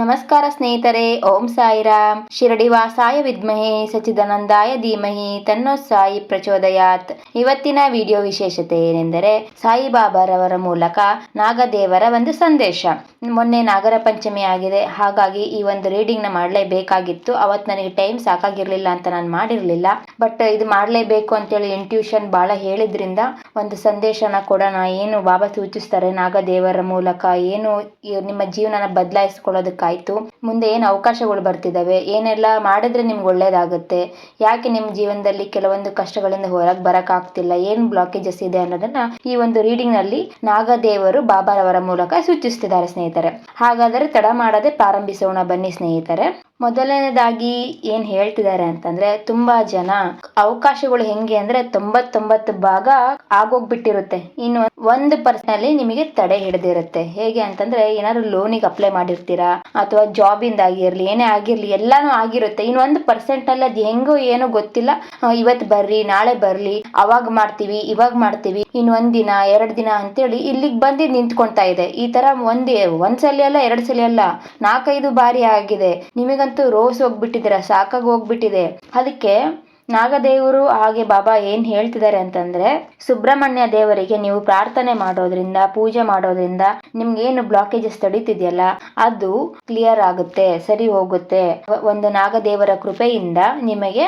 ನಮಸ್ಕಾರ ಸ್ನೇಹಿತರೆ, ಓಂ ಸಾಯಿರಾಮ್. ಶಿರಡಿ ವಾಸಾಯ ವಿದ್ಮಹೆ ಸಚಿದಾನಂದಾಯ ಧೀಮಹಿ ತನ್ನೋ ಸಾಯಿ ಪ್ರಚೋದಯಾತ್. ಇವತ್ತಿನ ವಿಡಿಯೋ ವಿಶೇಷತೆ ಏನೆಂದರೆ, ಸಾಯಿಬಾಬಾರವರ ಮೂಲಕ ನಾಗದೇವರ ಒಂದು ಸಂದೇಶ. ಮೊನ್ನೆ ನಾಗರ ಪಂಚಮಿ ಆಗಿದೆ, ಹಾಗಾಗಿ ಈ ಒಂದು ರೀಡಿಂಗ್ನ ಮಾಡಲೇಬೇಕಾಗಿತ್ತು. ಅವತ್ತು ನನಗೆ ಟೈಮ್ ಸಾಕಾಗಿರ್ಲಿಲ್ಲ ಅಂತ ನಾನು ಮಾಡಿರಲಿಲ್ಲ. ಬಟ್ ಇದು ಮಾಡಲೇಬೇಕು ಅಂತೇಳಿ ಇಂಟ್ಯೂಷನ್ ಬಹಳ ಹೇಳಿದ್ರಿಂದ ಒಂದು ಸಂದೇಶನ ಕೂಡ ನಾ ಏನು ಬಾಬಾ ಸೂಚಿಸ್ತಾರೆ, ನಾಗದೇವರ ಮೂಲಕ ಏನು ನಿಮ್ಮ ಜೀವನನ ಬದಲಾಯಿಸ್ಕೊಳ್ಳೋದಕ್ಕಾಯ್ತು ಮುಂದೆ ಏನು ಅವಕಾಶಗಳು ಬರ್ತಿದ್ದಾವೆ ಏನೆಲ್ಲ ಮಾಡಿದ್ರೆ ನಿಮ್ಗೆ ಒಳ್ಳೇದಾಗುತ್ತೆ? ಯಾಕೆ ನಿಮ್ಮ ಜೀವನದಲ್ಲಿ ಕೆಲವೊಂದು ಕಷ್ಟಗಳಿಂದ ಹೊರಗೆ ಬರೋಕ್ಕಾಗ್ತಿಲ್ಲ? ಏನು ಬ್ಲಾಕೇಜಸ್ ಇದೆ ಅನ್ನೋದನ್ನ ಈ ಒಂದು ರೀಡಿಂಗ್ನಲ್ಲಿ ನಾಗದೇವರು ಬಾಬಾರವರ ಮೂಲಕ ಸೂಚಿಸ್ತಿದ್ದಾರೆ ಸ್ನೇಹಿತರೆ. ಹಾಗಾದರೆ ತಡ ಮಾಡದೆ ಪ್ರಾರಂಭಿಸೋಣ ಬನ್ನಿ ಸ್ನೇಹಿತರೆ. ಮೊದಲನೇದಾಗಿ ಏನ್ ಹೇಳ್ತಿದ್ದಾರೆ ಅಂತಂದ್ರೆ, ತುಂಬಾ ಜನ ಅವಕಾಶಗಳು ಹೆಂಗೆ ಅಂದ್ರೆ ತೊಂಬತ್ತೊಂಬತ್ತು ಭಾಗ ಆಗೋಗ್ಬಿಟ್ಟಿರುತ್ತೆ. ಇನ್ನು ಒಂದು ಪರ್ಸನ್ ಅಲ್ಲಿ ನಿಮಗೆ ತಡೆ ಹಿಡಿದಿರುತ್ತೆ. ಹೇಗೆ ಅಂತಂದ್ರೆ, ಏನಾದ್ರು ಲೋನಿಗೆ ಅಪ್ಲೈ ಮಾಡಿರ್ತೀರಾ? ಅಥವಾ ಜಾಬಿಂದ ಆಗಿರ್ಲಿ, ಏನೇ ಆಗಿರ್ಲಿ, ಎಲ್ಲಾನು ಆಗಿರುತ್ತೆ. ಇನ್ನು ಒಂದು ಪರ್ಸೆಂಟ್ ಅಲ್ಲಿ ಅದು ಹೆಂಗೋ ಏನೋ ಗೊತ್ತಿಲ್ಲ. ಇವತ್ತು ಬರ್ರಿ, ನಾಳೆ ಬರ್ಲಿ, ಅವಾಗ ಮಾಡ್ತೀವಿ, ಇವಾಗ ಮಾಡ್ತೀವಿ, ಇನ್ನು ಒಂದ್ ದಿನ, ಎರಡ್ ದಿನ ಅಂತೇಳಿ ಇಲ್ಲಿಗೆ ಬಂದು ನಿಂತ್ಕೊಂತಾ ಇದೆ. ಈ ತರ ಒಂದ್ ಒಂದ್ ಸಲ ಅಲ್ಲ, ಎರಡ್ ಸಲ ಅಲ್ಲ, ನಾಲ್ಕೈದು ಬಾರಿ ಆಗಿದೆ. ನಿಮಗಂತೂ ರೋಸ್ ಹೋಗ್ಬಿಟ್ಟಿದ್ದೀರ, ಸಾಕಾಗಿ ಹೋಗ್ಬಿಟ್ಟಿದೆ. ಅದಕ್ಕೆ ನಾಗದೇವರು ಹಾಗೆ ಬಾಬಾ ಏನ್ ಹೇಳ್ತಿದ್ದಾರೆ ಅಂತಂದ್ರೆ, ಸುಬ್ರಹ್ಮಣ್ಯ ದೇವರಿಗೆ ನೀವು ಪ್ರಾರ್ಥನೆ ಮಾಡೋದ್ರಿಂದ, ಪೂಜೆ ಮಾಡೋದ್ರಿಂದ ನಿಮ್ಗೆ ಏನು ಬ್ಲಾಕೇಜಸ್ ತಡೀತಿದೆಯಲ್ಲ, ಅದು ಕ್ಲಿಯರ್ ಆಗುತ್ತೆ, ಸರಿ ಹೋಗುತ್ತೆ. ಒಂದು ನಾಗದೇವರ ಕೃಪೆಯಿಂದ ನಿಮಗೆ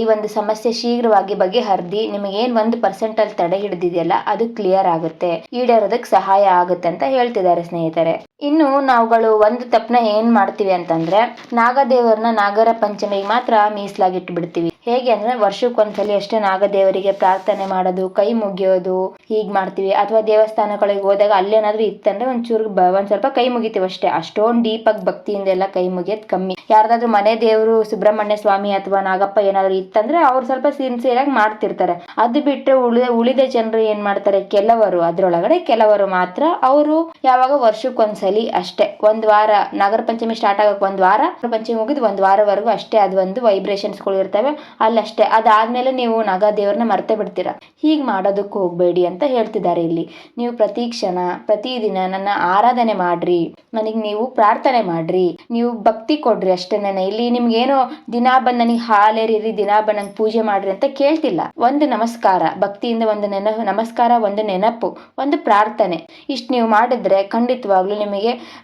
ಈ ಒಂದು ಸಮಸ್ಯೆ ಶೀಘ್ರವಾಗಿ ಬಗೆಹರಿದಿ ನಿಮಗೆ ಏನ್ ಒಂದು ಪರ್ಸೆಂಟ್ ಅಲ್ಲಿ ತಡೆ ಹಿಡಿದಿದೆಯಲ್ಲ, ಅದು ಕ್ಲಿಯರ್ ಆಗುತ್ತೆ. ಈಡೇರೋದಕ್ಕೆ ಸಹಾಯ ಆಗುತ್ತೆ ಅಂತ ಹೇಳ್ತಿದ್ದಾರೆ ಸ್ನೇಹಿತರೆ. ಇನ್ನು ನಾವುಗಳು ಒಂದು ತಪ್ಪನ ಏನ್ ಮಾಡ್ತೀವಿ ಅಂತಂದ್ರೆ, ನಾಗದೇವರನ್ನ ನಾಗರ ಪಂಚಮಿಗೆ ಮಾತ್ರ ಮೀಸಲಾಗಿಟ್ಟು ಬಿಡ್ತೀವಿ ಹೇಗೆ ಅಂದ್ರೆ, ವರ್ಷಕ್ಕೊಂದ್ಸಲಿ ಅಷ್ಟೇ ನಾಗದೇವರಿಗೆ ಪ್ರಾರ್ಥನೆ ಮಾಡೋದು, ಕೈ ಮುಗಿಯೋದು, ಹೀಗ್ ಮಾಡ್ತೀವಿ. ಅಥವಾ ದೇವಸ್ಥಾನಗಳಿಗೆ ಹೋದಾಗ ಅಲ್ಲೇನಾದ್ರೂ ಇತ್ತಂದ್ರೆ ಒಂಚೂರು ಒಂದ್ ಸ್ವಲ್ಪ ಕೈ ಮುಗಿತೀವಿ ಅಷ್ಟೇ. ಅಷ್ಟೊಂದು ಡೀಪ್ ಆಗಿ ಭಕ್ತಿಯಿಂದ ಎಲ್ಲ ಕೈ ಮುಗಿಯೋದು ಕಮ್ಮಿ. ಯಾರ್ದಾದ್ರೂ ಮನೆ ದೇವರು, ಸುಬ್ರಹ್ಮಣ್ಯ ಸ್ವಾಮಿ ಅಥವಾ ನಾಗಪ್ಪ ಏನಾದ್ರು ಇತ್ತಂದ್ರೆ ಅವ್ರು ಸ್ವಲ್ಪ ಸಿನ್ಸಿಯರ್ ಆಗಿ ಮಾಡ್ತಿರ್ತಾರೆ. ಅದು ಬಿಟ್ರೆ ಉಳಿದ ಉಳಿದ ಜನರು ಏನ್ ಮಾಡ್ತಾರೆ? ಕೆಲವರು. ಅದ್ರೊಳಗಡೆ ಕೆಲವರು ಮಾತ್ರ. ಅವರು ಯಾವಾಗ ವರ್ಷಕ್ಕೊಂದ್ಸಲಿ ಅಷ್ಟೇ. ಒಂದ್ ವಾರ, ನಾಗರ ಪಂಚಮಿ ಸ್ಟಾರ್ಟ್ ಆಗಕ್ ಒಂದ್ ವಾರ ಪಂಚಮಿ ಮುಗಿದು ಒಂದ್ ವಾರವರೆಗೂ ಅಷ್ಟೇ ಅದು ಒಂದು ವೈಬ್ರೇಷನ್ಸ್ಗಳು ಇರ್ತವೆ. ಅಲ್ಲಷ್ಟೇ, ಅದಾದ್ಮೇಲೆ ನೀವು ನಾಗ ದೇವ್ರನ್ನ ಮರ್ತೆ ಬಿಡ್ತೀರಾ. ಹೀಗ್ ಮಾಡೋದಕ್ಕೆ ಹೋಗ್ಬೇಡಿ ಅಂತ ಹೇಳ್ತಿದ್ದಾರೆ ಇಲ್ಲಿ. ನೀವು ಪ್ರತಿ ಕ್ಷಣ ಪ್ರತಿದಿನ ನನ್ನ ಆರಾಧನೆ ಮಾಡ್ರಿ. ನನಗೆ ನೀವು ಪ್ರಾರ್ಥನೆ ಮಾಡ್ರಿ. ನೀವು ಭಕ್ತಿ ಕೊಡ್ರಿ ಅಷ್ಟೇನೆ ಇಲ್ಲಿ ನಿಮ್ಗೇನೋ ದಿನ ಬಂದ್ ನನಗೆ ಹಾಲೇರಿರಿ, ದಿನ ಬಂದ್ ನಂಗೆ ಪೂಜೆ ಮಾಡ್ರಿ ಅಂತ ಕೇಳ್ತಿಲ್ಲ. ಒಂದು ನಮಸ್ಕಾರ, ಭಕ್ತಿಯಿಂದ ಒಂದು ನೆನಪು, ನಮಸ್ಕಾರ, ಒಂದು ನೆನಪು, ಒಂದು ಪ್ರಾರ್ಥನೆ. ಇಷ್ಟು ನೀವು ಮಾಡಿದ್ರೆ ಖಂಡಿತವಾಗ್ಲೂ ನಿಮಗೆ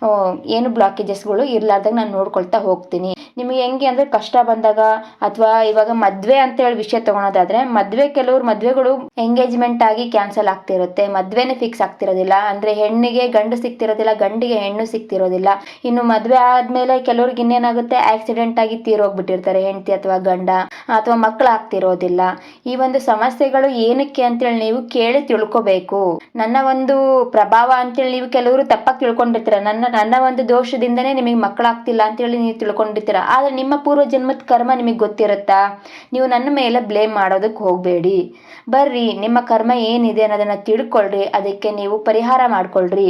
ಆ, ಏನು ಬ್ಲಾಕೇಜಸ್ಗಳು ಇರ್ಲಾರ್ದಾಗ ನಾನು ನೋಡ್ಕೊಳ್ತಾ ಹೋಗ್ತೀನಿ. ನಿಮಗೆ ಹೆಂಗೆ ಅಂದ್ರೆ ಕಷ್ಟ ಬಂದಾಗ ಅಥವಾ ಇವಾಗ ಮದ್ವೆ ಅಂತ ಹೇಳಿ ವಿಷಯ ತಗೊಳೋದಾದ್ರೆ ಮದ್ವೆ ಕೆಲವ್ರು ಮದ್ವೆಗಳು ಎಂಗೇಜ್ಮೆಂಟ್ ಆಗಿ ಕ್ಯಾನ್ಸಲ್ ಆಗ್ತಿರುತ್ತೆ. ಮದ್ವೆನೇ ಫಿಕ್ಸ್ ಆಗ್ತಿರೋದಿಲ್ಲ. ಅಂದ್ರೆ ಹೆಣ್ಣಿಗೆ ಗಂಡು ಸಿಗ್ತಿರೋದಿಲ್ಲ ಗಂಡಿಗೆ ಹೆಣ್ಣು ಸಿಗ್ತಿರೋದಿಲ್ಲ. ಇನ್ನು ಮದ್ವೆ ಆದ್ಮೇಲೆ ಕೆಲವ್ರಿಗೆ ಇನ್ನೇನಾಗುತ್ತೆ? ಆಕ್ಸಿಡೆಂಟ್ ಆಗಿ ತೀರೋಗ್ಬಿಟ್ಟಿರ್ತಾರೆ. ಹೆಂಡತಿ ಅಥವಾ ಗಂಡ ಅಥವಾ ಮಕ್ಕಳು ಆಗ್ತಿರೋದಿಲ್ಲ. ಈ ಒಂದು ಸಮಸ್ಯೆಗಳು ಏನಕ್ಕೆ ಅಂತೇಳಿ ನೀವು ಕೇಳಿ ತಿಳ್ಕೊಬೇಕು. ನನ್ನ ಒಂದು ಪ್ರಭಾವ ಅಂತೇಳಿ ನೀವು ಕೆಲವರು ತಪ್ಪಾಗಿ ತಿಳ್ಕೊಂಡಿರ್ತೀರ ನನ್ನ ನನ್ನ ಒಂದು ದೋಷದಿಂದನೇ ನಿಮಗೆ ಮಕ್ಕಳಾಗ್ತಿಲ್ಲ ಅಂತೇಳಿ ನೀವು ತಿಳ್ಕೊಂಡಿರ್ತೀರ? ಆದ್ರೆ ನಿಮ್ಮ ಪೂರ್ವ ಜನ್ಮದ ಕರ್ಮ ನಿಮಗೆ ಗೊತ್ತಿರುತ್ತಾ? ನೀವು ನನ್ನ ಮೇಲೆ ಬ್ಲೇಮ್ ಮಾಡೋದಕ್ಕೆ ಹೋಗಬೇಡಿ. ಬರ್ರಿ, ನಿಮ್ಮ ಕರ್ಮ ಏನಿದೆ ಅನ್ನೋದನ್ನ ತಿಳ್ಕೊಳ್ರಿ, ಅದಕ್ಕೆ ನೀವು ಪರಿಹಾರ ಮಾಡ್ಕೊಳ್ರಿ.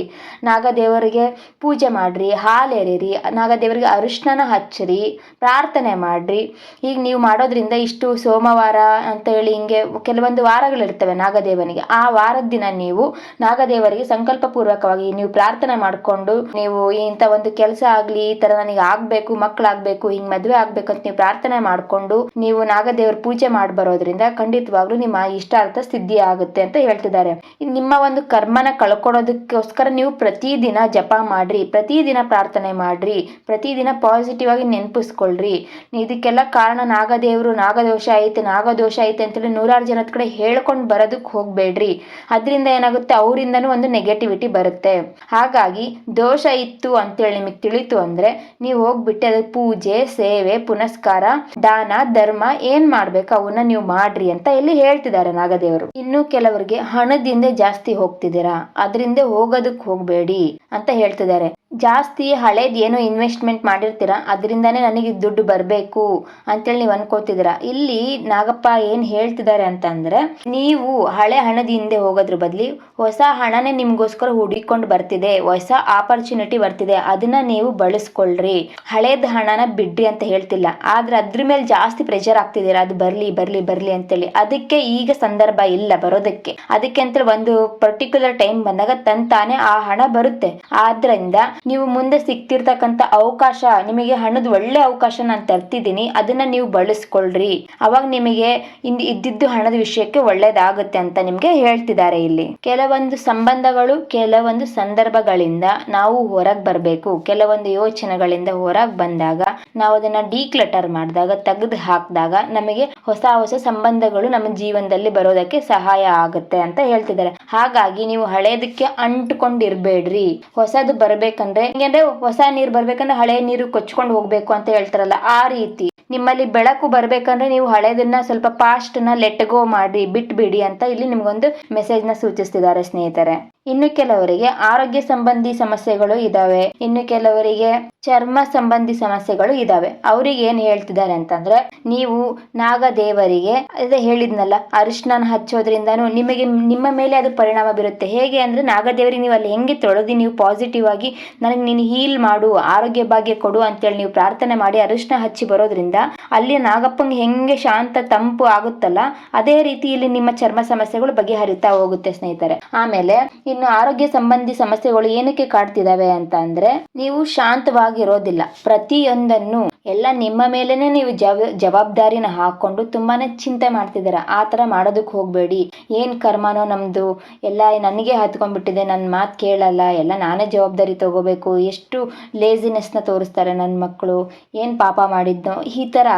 ನಾಗದೇವರಿಗೆ ಪೂಜೆ ಮಾಡ್ರಿ ಹಾಲೆರಿರಿ ನಾಗದೇವರಿಗೆ ಅರಿಶಿನ ಹಚ್ಚಿರಿ, ಪ್ರಾರ್ಥನೆ ಮಾಡ್ರಿ. ಈಗ ನೀವು ಮಾಡೋದ್ರಿಂದ ಇಷ್ಟು ಸೋಮವಾರ ಅಂತ ಹೇಳಿ ಹಿಂಗೆ ಕೆಲವೊಂದು ವಾರಗಳಿರ್ತವೆ ನಾಗದೇವನಿಗೆ. ಆ ವಾರದ ದಿನ ನೀವು ನಾಗದೇವರಿಗೆ ಸಂಕಲ್ಪಪೂರ್ವಕವಾಗಿ ನೀವು ಪ್ರಾರ್ಥನೆ ಮಾಡಿಕೊಂಡು ನೀವು ಇಂಥ ಒಂದು ಕೆಲಸ ಆಗ್ಲಿ, ಈ ತರ ನನಗೆ ಆಗ್ಬೇಕು ಮಕ್ಕಳಾಗ್ಬೇಕು ಹಿಂಗ್ ಮದ್ವೆ ಆಗ್ಬೇಕು ಅಂತ ನೀವು ಪ್ರಾರ್ಥನೆ ಮಾಡ್ಕೊಂಡು ನೀವು ನಾಗದೇವ್ರ ಪೂಜೆ ಮಾಡಿ ಬರೋದ್ರಿಂದ ಖಂಡಿತವಾಗ್ಲೂ ನಿಮ್ಮ ಇಷ್ಟಾರ್ಥ ಸಿದ್ಧಿ ಆಗುತ್ತೆ ಅಂತ ಹೇಳ್ತಿದ್ದಾರೆ. ನಿಮ್ಮ ಒಂದು ಕರ್ಮನ ಕಳ್ಕೊಳ್ಳೋದಕ್ಕೋಸ್ಕರ ನೀವು ಪ್ರತಿದಿನ ಜಪ ಮಾಡ್ರಿ, ಪ್ರತಿದಿನ ಪ್ರಾರ್ಥನೆ ಮಾಡ್ರಿ, ಪ್ರತಿದಿನ ಪಾಸಿಟಿವ್ ಆಗಿ ನೆನಪಿಸ್ಕೊಳ್ರಿ. ಇದಕ್ಕೆಲ್ಲ ಕಾರಣ ನಾಗದೇವರು, ನಾಗದೋಷ ಐತೆ ನಾಗದೋಷ ಐತೆ ಅಂತೇಳಿ ನೂರಾರು ಜನದ ಕಡೆ ಹೇಳ್ಕೊಂಡು ಬರೋದಕ್ಕೆ ಹೋಗ್ಬೇಡ್ರಿ. ಅದರಿಂದ ಏನಾಗುತ್ತೆ? ಅವರಿಂದನೂ ಒಂದು ನೆಗೆಟಿವಿಟಿ ಬರುತ್ತೆ. ಹಾಗಾಗಿ ದೋಷ ಇತ್ತು ಅಂತೇಳಿ ನಿಮಗೆ ತಿಳಿತು ಅಂದ್ರೆ ನೀವು ಹೋಗ್ಬಿಟ್ಟು ಅದಕ್ಕೆ ಪೂಜೆ, ಸೇವೆ, ಪುನಸ್ಕಾರ, ದಾನ, ಧರ್ಮ ಏನು ಮಾಡಬೇಕು ಅವನ್ನ ನೀವು ಮಾಡ್ರಿ ಅಂತ ಇಲ್ಲಿ ಹೇಳ್ತಿದ್ದಾರೆ ನಾಗದೇವರು. ಇನ್ನು ಕೆಲವರಿಗೆ ಹಣದಿಂದ ಜಾಸ್ತಿ ಹೋಗ್ತಿದ್ದೀರಾ, ಅದರಿಂದ ಹೋಗೋದಕ್ಕೆ ಹೋಗಬೇಡಿ ಅಂತ ಹೇಳ್ತಿದ್ದಾರೆ. ಜಾಸ್ತಿ ಹಳೇದು ಏನೋ ಇನ್ವೆಸ್ಟ್ಮೆಂಟ್ ಮಾಡಿರ್ತೀರಾ, ಅದರಿಂದಾನೇ ನನಗೆ ದುಡ್ಡು ಬರಬೇಕು ಅಂತೇಳಿ ನೀವು ಅನ್ಕೋತಿದ್ದೀರಾ. ಇಲ್ಲಿ ನಾಗಪ್ಪ ಏನು ಹೇಳ್ತಿದ್ದಾರೆ ಅಂತಂದ್ರೆ, ನೀವು ಹಳೆ ಹಣದ ಹಿಂದೆ ಹೋಗೋದ್ರ ಬದಲಿ ಹೊಸ ಹಣನೇ ನಿಮಗೋಸ್ಕರ ಹುಡುಕೊಂಡು ಬರ್ತಿದೆ, ಹೊಸ ಆಪರ್ಚುನಿಟಿ ಬರ್ತಿದೆ, ಅದನ್ನ ನೀವು ಬಳಸ್ಕೊಳ್ರಿ. ಹಳೇದ ಹಣನ ಬಿಡ್ರಿ ಅಂತ ಹೇಳ್ತಿಲ್ಲ. ಆದ್ರೆ ಅದ್ರ ಮೇಲೆ ಜಾಸ್ತಿ ಪ್ರೆಷರ್ ಆಗ್ತಿದ್ದೀರ ಅದು ಬರ್ಲಿ ಬರ್ಲಿ ಬರ್ಲಿ ಅಂತೇಳಿ. ಅದಕ್ಕೆ ಈಗ ಸಂದರ್ಭ ಇಲ್ಲ ಬರೋದಕ್ಕೆ. ಅದಕ್ಕೆ ಅಂತ ಒಂದು ಪರ್ಟಿಕ್ಯುಲರ್ ಟೈಮ್ ಬಂದಾಗ ತನ್ ತಾನೇ ಆ ಹಣ ಬರುತ್ತೆ. ಆದ್ರಿಂದ ನೀವು ಮುಂದೆ ಸಿಕ್ತಿರ್ತಕ್ಕಂಥ ಅವಕಾಶ, ನಿಮಗೆ ಹಣದ ಒಳ್ಳೆ ಅವಕಾಶ ನಾನು ತರ್ತಿದ್ದೀನಿ, ಅದನ್ನ ನೀವು ಬಳಸ್ಕೊಳ್ರಿ. ಅವಾಗ ನಿಮಗೆ ಇನ್ ಇದ್ದಿದ್ದು ಹಣದ ವಿಷಯಕ್ಕೆ ಒಳ್ಳೇದಾಗುತ್ತೆ ಅಂತ ನಿಮ್ಗೆ ಹೇಳ್ತಿದ್ದಾರೆ ಇಲ್ಲಿ. ಕೆಲವೊಂದು ಸಂಬಂಧಗಳು, ಕೆಲವೊಂದು ಸಂದರ್ಭಗಳಿಂದ ನಾವು ಹೊರಗ್ ಬರಬೇಕು. ಕೆಲವೊಂದು ಯೋಚನೆಗಳಿಂದ ಹೊರಗ್ ಬಂದಾಗ, ನಾವು ಅದನ್ನ ಡಿಕ್ಲಟರ್ ಮಾಡಿದಾಗ, ತೆಗೆದು ಹಾಕಿದಾಗ ನಮಗೆ ಹೊಸ ಹೊಸ ಸಂಬಂಧಗಳು ನಮ್ಮ ಜೀವನದಲ್ಲಿ ಬರೋದಕ್ಕೆ ಸಹಾಯ ಆಗುತ್ತೆ ಅಂತ ಹೇಳ್ತಿದ್ದಾರೆ. ಹಾಗಾಗಿ ನೀವು ಹಳೇದಕ್ಕೆ ಅಂಟ್ಕೊಂಡಿರ್ಬೇಡ್ರಿ. ಹೊಸದು ಬರ್ಬೇಕಂದ್ರೆ, ಹೆಂಗಂದ್ರೆ ಹೊಸ ನೀರು ಬರ್ಬೇಕಂದ್ರೆ ಹಳೆ ನೀರು ಕೊಚ್ಕೊಂಡು ಹೋಗ್ಬೇಕು ಅಂತ ಹೇಳ್ತಾರಲ್ಲ ಆ ರೀತಿ. ನಿಮ್ಮಲ್ಲಿ ಬೆಳಕು ಬರಬೇಕಂದ್ರೆ ನೀವು ಹಳೆದನ್ನ ಸ್ವಲ್ಪ ಪಾಸ್ಟ್ನ ಲೆಟ್ ಗೋ ಮಾಡಿ, ಬಿಟ್ಬಿಡಿ ಅಂತ ಇಲ್ಲಿ ನಿಮ್ಗೊಂದು ಮೆಸೇಜ್ನ ಸೂಚಿಸ್ತಿದ್ದಾರೆ ಸ್ನೇಹಿತರೆ. ಇನ್ನು ಕೆಲವರಿಗೆ ಆರೋಗ್ಯ ಸಂಬಂಧಿ ಸಮಸ್ಯೆಗಳು ಇದಾವೆ. ಇನ್ನು ಕೆಲವರಿಗೆ ಚರ್ಮ ಸಂಬಂಧಿ ಸಮಸ್ಯೆಗಳು ಇದಾವೆ. ಅವ್ರಿಗೆ ಏನ್ ಹೇಳ್ತಿದ್ದಾರೆ ಅಂತಂದ್ರೆ, ನೀವು ನಾಗದೇವರಿಗೆ ಅದೇ ಹೇಳಿದ್ನಲ್ಲ ಅರಿಶಿನ ಹಚ್ಚೋದ್ರಿಂದನೂ ನಿಮಗೆ ನಿಮ್ಮ ಮೇಲೆ ಅದು ಪರಿಣಾಮ ಬೀರುತ್ತೆ. ಹೇಗೆ ಅಂದ್ರೆ, ನಾಗದೇವರಿಗೆ ನೀವು ಅಲ್ಲಿ ಹೆಂಗೆ ತೊಳೆದಿ ನೀವು ಪಾಸಿಟಿವ್ ಆಗಿ, ನನಗೆ ನೀನು ಹೀಲ್ ಮಾಡು, ಆರೋಗ್ಯ ಭಾಗ್ಯ ಕೊಡು ಅಂತೇಳಿ ನೀವು ಪ್ರಾರ್ಥನೆ ಮಾಡಿ ಅರಿಶಿನ ಹಚ್ಚಿ ಬರೋದ್ರಿಂದ ಅಲ್ಲಿ ನಾಗಪ್ಪಂಗೆ ಹೆಂಗೆ ಶಾಂತ ತಂಪು ಆಗುತ್ತಲ್ಲ, ಅದೇ ರೀತಿ ಇಲ್ಲಿ ನಿಮ್ಮ ಚರ್ಮ ಸಮಸ್ಯೆಗಳು ಬಗೆಹರಿತಾ ಹೋಗುತ್ತೆ ಸ್ನೇಹಿತರೆ. ಆಮೇಲೆ ಇನ್ನು ಆರೋಗ್ಯ ಸಂಬಂಧಿ ಸಮಸ್ಯೆಗಳು ಏನಕ್ಕೆ ಕಾಡ್ತಿದಾವೆ ಅಂತ ಅಂದ್ರೆ, ನೀವು ಶಾಂತವಾಗಿರೋದಿಲ್ಲ. ಪ್ರತಿಯೊಂದನ್ನು ಎಲ್ಲ ನಿಮ್ಮ ಮೇಲೇನೆ ನೀವು ಜವ, ಜವಾಬ್ದಾರಿನ ಹಾಕೊಂಡು ತುಂಬಾನೇ ಚಿಂತೆ ಮಾಡ್ತಿದ್ದೀರ. ಆ ಥರ ಮಾಡೋದಕ್ಕೆ ಹೋಗಬೇಡಿ. ಏನು ಕರ್ಮನೋ ನಮ್ದು, ಎಲ್ಲ ನನಗೆ ಹತ್ಕೊಂಡ್ಬಿಟ್ಟಿದೆ ನನ್ನ ಮಾತು ಕೇಳಲ್ಲ, ಎಲ್ಲ ನಾನೇ ಜವಾಬ್ದಾರಿ ತಗೋಬೇಕು, ಎಷ್ಟು ಲೇಸಿನೆಸ್ನ ತೋರಿಸ್ತಾರೆ ನನ್ನ ಮಕ್ಕಳು, ಏನು ಪಾಪ ಮಾಡಿದ್ನೋ, ಈ ಥರ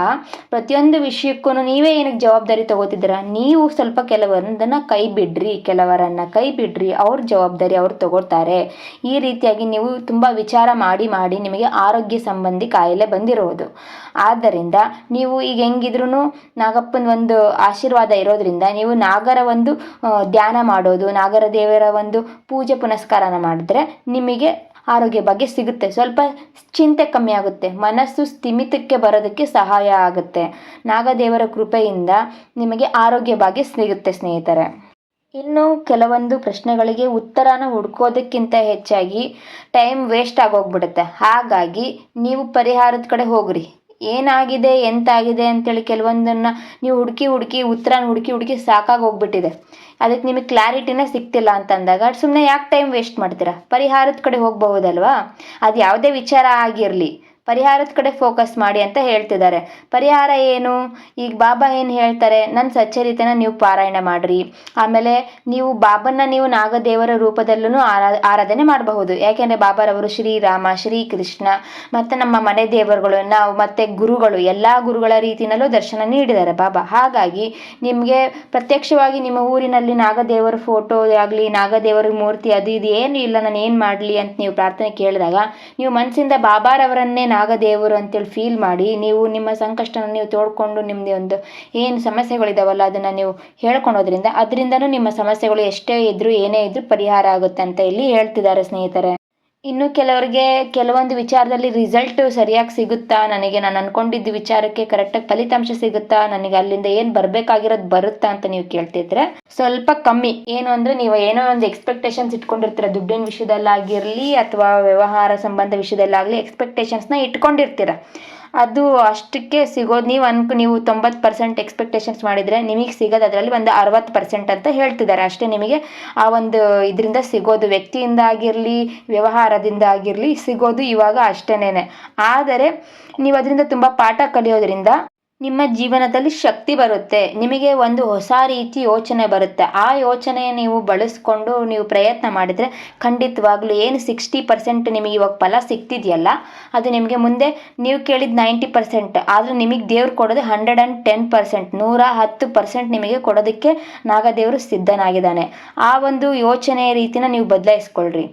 ಪ್ರತಿಯೊಂದು ವಿಷಯಕ್ಕೂ ನೀವೇ ಏನಕ್ಕೆ ಜವಾಬ್ದಾರಿ ತಗೋತಿದ್ದೀರ? ನೀವು ಸ್ವಲ್ಪ ಕೆಲವೊಂದನ್ನು ಕೈ ಬಿಡ್ರಿ ಕೆಲವರನ್ನು ಕೈ ಬಿಡ್ರಿ ಅವ್ರ ಜವಾಬ್ದಾರಿ ಅವ್ರು ತಗೋತಾರೆ ಈ ರೀತಿಯಾಗಿ ನೀವು ತುಂಬ ವಿಚಾರ ಮಾಡಿ ಮಾಡಿ ನಿಮಗೆ ಆರೋಗ್ಯ ಸಂಬಂಧಿ ಕಾಯಿಲೆ ಬಂದಿರೋದು. ಆದ್ದರಿಂದ ನೀವು ಈಗ ಹೆಂಗಿದ್ರು ನಾಗಪ್ಪನ ಒಂದು ಆಶೀರ್ವಾದ ಇರೋದ್ರಿಂದ ನೀವು ನಾಗರ ಒಂದು ಧ್ಯಾನ ಮಾಡೋದು, ನಾಗರ ದೇವರ ಒಂದು ಪೂಜೆ ಪುನಸ್ಕಾರನ ಮಾಡಿದ್ರೆ ನಿಮಗೆ ಆರೋಗ್ಯ ಬಗ್ಗೆ ಸಿಗುತ್ತೆ. ಸ್ವಲ್ಪ ಚಿಂತೆ ಕಮ್ಮಿ ಆಗುತ್ತೆ. ಮನಸ್ಸು ಸ್ಥಿಮಿತಕ್ಕೆ ಬರೋದಕ್ಕೆ ಸಹಾಯ ಆಗುತ್ತೆ. ನಾಗದೇವರ ಕೃಪೆಯಿಂದ ನಿಮಗೆ ಆರೋಗ್ಯ ಭಾಗ್ಯ ಸಿಗುತ್ತೆ ಸ್ನೇಹಿತರೆ. ಇನ್ನು ಕೆಲವೊಂದು ಪ್ರಶ್ನೆಗಳಿಗೆ ಉತ್ತರನ ಹುಡ್ಕೋದಕ್ಕಿಂತ ಹೆಚ್ಚಾಗಿ ಟೈಮ್ ವೇಸ್ಟ್ ಆಗೋಗ್ಬಿಡುತ್ತೆ. ಹಾಗಾಗಿ ನೀವು ಪರಿಹಾರದ ಕಡೆ ಹೋಗ್ರಿ. ಏನಾಗಿದೆ, ಎಂತಾಗಿದೆ ಅಂತೇಳಿ ಕೆಲವೊಂದನ್ನು ನೀವು ಹುಡುಕಿ ಹುಡುಕಿ ಉತ್ತರನ ಹುಡುಕಿ ಹುಡುಕಿ ಸಾಕಾಗಿ ಹೋಗ್ಬಿಟ್ಟಿದೆ ಅದಕ್ಕೆ ನಿಮಗೆ ಕ್ಲಾರಿಟಿನೇ ಸಿಗ್ತಿಲ್ಲ ಅಂತಂದಾಗ ಸುಮ್ಮನೆ ಯಾಕೆ ಟೈಮ್ ವೇಸ್ಟ್ ಮಾಡ್ತೀರಾ? ಪರಿಹಾರದ ಕಡೆ ಹೋಗಬಹುದಲ್ವಾ? ಅದು ಯಾವುದೇ ವಿಚಾರ ಆಗಿರಲಿ. ಪರಿಹಾರದ ಕಡೆ ಫೋಕಸ್ ಮಾಡಿ ಅಂತ ಹೇಳ್ತಿದ್ದಾರೆ. ಪರಿಹಾರ ಏನು? ಈಗ ಬಾಬಾ ಏನು ಹೇಳ್ತಾರೆ? ನನ್ನ ಸಚ್ಚರಿತನ ನೀವು ಪಾರಾಯಣ ಮಾಡಿರಿ. ಆಮೇಲೆ ನೀವು ಬಾಬನ್ನ ನೀವು ನಾಗದೇವರ ರೂಪದಲ್ಲೂ ಆರಾ, ಆರಾಧನೆ ಮಾಡಬಹುದು. ಯಾಕೆಂದರೆ ಬಾಬಾರವರು ಶ್ರೀರಾಮ, ಶ್ರೀಕೃಷ್ಣ, ಮತ್ತು ನಮ್ಮ ಮನೆ ದೇವರುಗಳು, ನಾವು ಮತ್ತು ಗುರುಗಳು, ಎಲ್ಲ ಗುರುಗಳ ರೀತಿಯಲ್ಲೂ ದರ್ಶನ ನೀಡಿದ್ದಾರೆ ಬಾಬಾ. ಹಾಗಾಗಿ ನಿಮಗೆ ಪ್ರತ್ಯಕ್ಷವಾಗಿ ನಿಮ್ಮ ಊರಿನಲ್ಲಿ ನಾಗದೇವರ ಫೋಟೋ ಆಗಲಿ, ನಾಗದೇವರ ಮೂರ್ತಿ ಅದು ಇದು ಏನು ಇಲ್ಲ ನಾನು ಏನು ಮಾಡಲಿ ಅಂತ ನೀವು ಪ್ರಾರ್ಥನೆ ಕೇಳಿದಾಗ, ನೀವು ಮನಸ್ಸಿಂದ ಬಾಬಾರವರನ್ನೇ ನಾಗದೇವರು ಅಂತೇಳಿ ಫೀಲ್ ಮಾಡಿ, ನೀವು ನಿಮ್ಮ ಸಂಕಷ್ಟನ ನೀವು ತೋಡ್ಕೊಂಡು ನಿಮ್ಮದೇ ಒಂದು ಏನು ಸಮಸ್ಯೆಗಳಿದಾವಲ್ಲ ಅದನ್ನು ನೀವು ಹೇಳ್ಕೊಳೋದ್ರಿಂದ, ಅದರಿಂದನೂ ನಿಮ್ಮ ಸಮಸ್ಯೆಗಳು ಎಷ್ಟೇ ಇದ್ದರೂ ಏನೇ ಇದ್ದರೂ ಪರಿಹಾರ ಆಗುತ್ತೆ ಅಂತ ಇಲ್ಲಿ ಹೇಳ್ತಿದ್ದಾರೆ ಸ್ನೇಹಿತರೆ. ಇನ್ನು ಕೆಲವರಿಗೆ ಕೆಲವೊಂದು ವಿಚಾರದಲ್ಲಿ ರಿಸಲ್ಟ್ ಸರಿಯಾಗಿ ಸಿಗುತ್ತಾ? ನನಗೆ ನಾನು ಅನ್ಕೊಂಡಿದ್ದ ವಿಚಾರಕ್ಕೆ ಕರೆಕ್ಟಾಗಿ ಫಲಿತಾಂಶ ಸಿಗುತ್ತಾ? ನನಗೆ ಅಲ್ಲಿಂದ ಏನು ಬರಬೇಕಾಗಿರೋದು ಬರುತ್ತಾ ಅಂತ ನೀವು ಕೇಳ್ತಿದ್ರೆ ಸ್ವಲ್ಪ ಕಮ್ಮಿ. ಏನು ಅಂದರೆ ನೀವು ಏನೋ ಒಂದು ಎಕ್ಸ್ಪೆಕ್ಟೇಷನ್ಸ್ ಇಟ್ಕೊಂಡಿರ್ತೀರ. ದುಡ್ಡಿನ ವಿಷಯದಲ್ಲಾಗಿರಲಿ ಅಥವಾ ವ್ಯವಹಾರ ಸಂಬಂಧ ವಿಷಯದಲ್ಲಾಗಲಿ ಎಕ್ಸ್ಪೆಕ್ಟೇಷನ್ಸ್ನ ಇಟ್ಕೊಂಡಿರ್ತೀರ. ಅದು ಅಷ್ಟಕ್ಕೆ ಸಿಗೋದು. ನೀವು ಅನ್ಕೊ, ನೀವು ತೊಂಬತ್ತು ಪರ್ಸೆಂಟ್ ಎಕ್ಸ್ಪೆಕ್ಟೇಷನ್ಸ್ ಮಾಡಿದರೆ ನಿಮಗೆ ಸಿಗೋದು ಅದರಲ್ಲಿ ಒಂದು ಅರವತ್ತು ಪರ್ಸೆಂಟ್ ಅಂತ ಹೇಳ್ತಿದ್ದಾರೆ. ಅಷ್ಟೇ ನಿಮಗೆ ಆ ಒಂದು ಇದರಿಂದ ಸಿಗೋದು. ವ್ಯಕ್ತಿಯಿಂದ ಆಗಿರಲಿ, ವ್ಯವಹಾರದಿಂದ ಆಗಿರಲಿ ಸಿಗೋದು ಇವಾಗ ಅಷ್ಟೇನೆ ಆದರೆ, ನೀವು ಅದರಿಂದ ತುಂಬ ಪಾಠ ಕಲಿಯೋದ್ರಿಂದ ನಿಮ್ಮ ಜೀವನದಲ್ಲಿ ಶಕ್ತಿ ಬರುತ್ತೆ. ನಿಮಗೆ ಒಂದು ಹೊಸ ರೀತಿ ಯೋಚನೆ ಬರುತ್ತೆ. ಆ ಯೋಚನೆ ನೀವು ಬಳಸ್ಕೊಂಡು ನೀವು ಪ್ರಯತ್ನ ಮಾಡಿದರೆ ಖಂಡಿತವಾಗ್ಲೂ ಏನು ಸಿಕ್ಸ್ಟಿ ಪರ್ಸೆಂಟ್ ನಿಮಗೆ ಇವಾಗ ಫಲ ಸಿಗ್ತಿದೆಯಲ್ಲ ಅದು ನಿಮಗೆ ಮುಂದೆ ನೀವು ಕೇಳಿದ ನೈಂಟಿ ಪರ್ಸೆಂಟ್. ಆದರೆ ನಿಮಗೆ ದೇವ್ರು ಕೊಡೋದು ಹಂಡ್ರೆಡ್ ಆ್ಯಂಡ್ ಟೆನ್ ಪರ್ಸೆಂಟ್. ನೂರ ಹತ್ತು ಪರ್ಸೆಂಟ್ ನಿಮಗೆ ಕೊಡೋದಕ್ಕೆ ನಾಗದೇವರು ಸಿದ್ಧನಾಗಿದ್ದಾನೆ. ಆ ಒಂದು ಯೋಚನೆ ರೀತಿನ ನೀವು ಬದಲಾಯಿಸ್ಕೊಳ್ರಿ.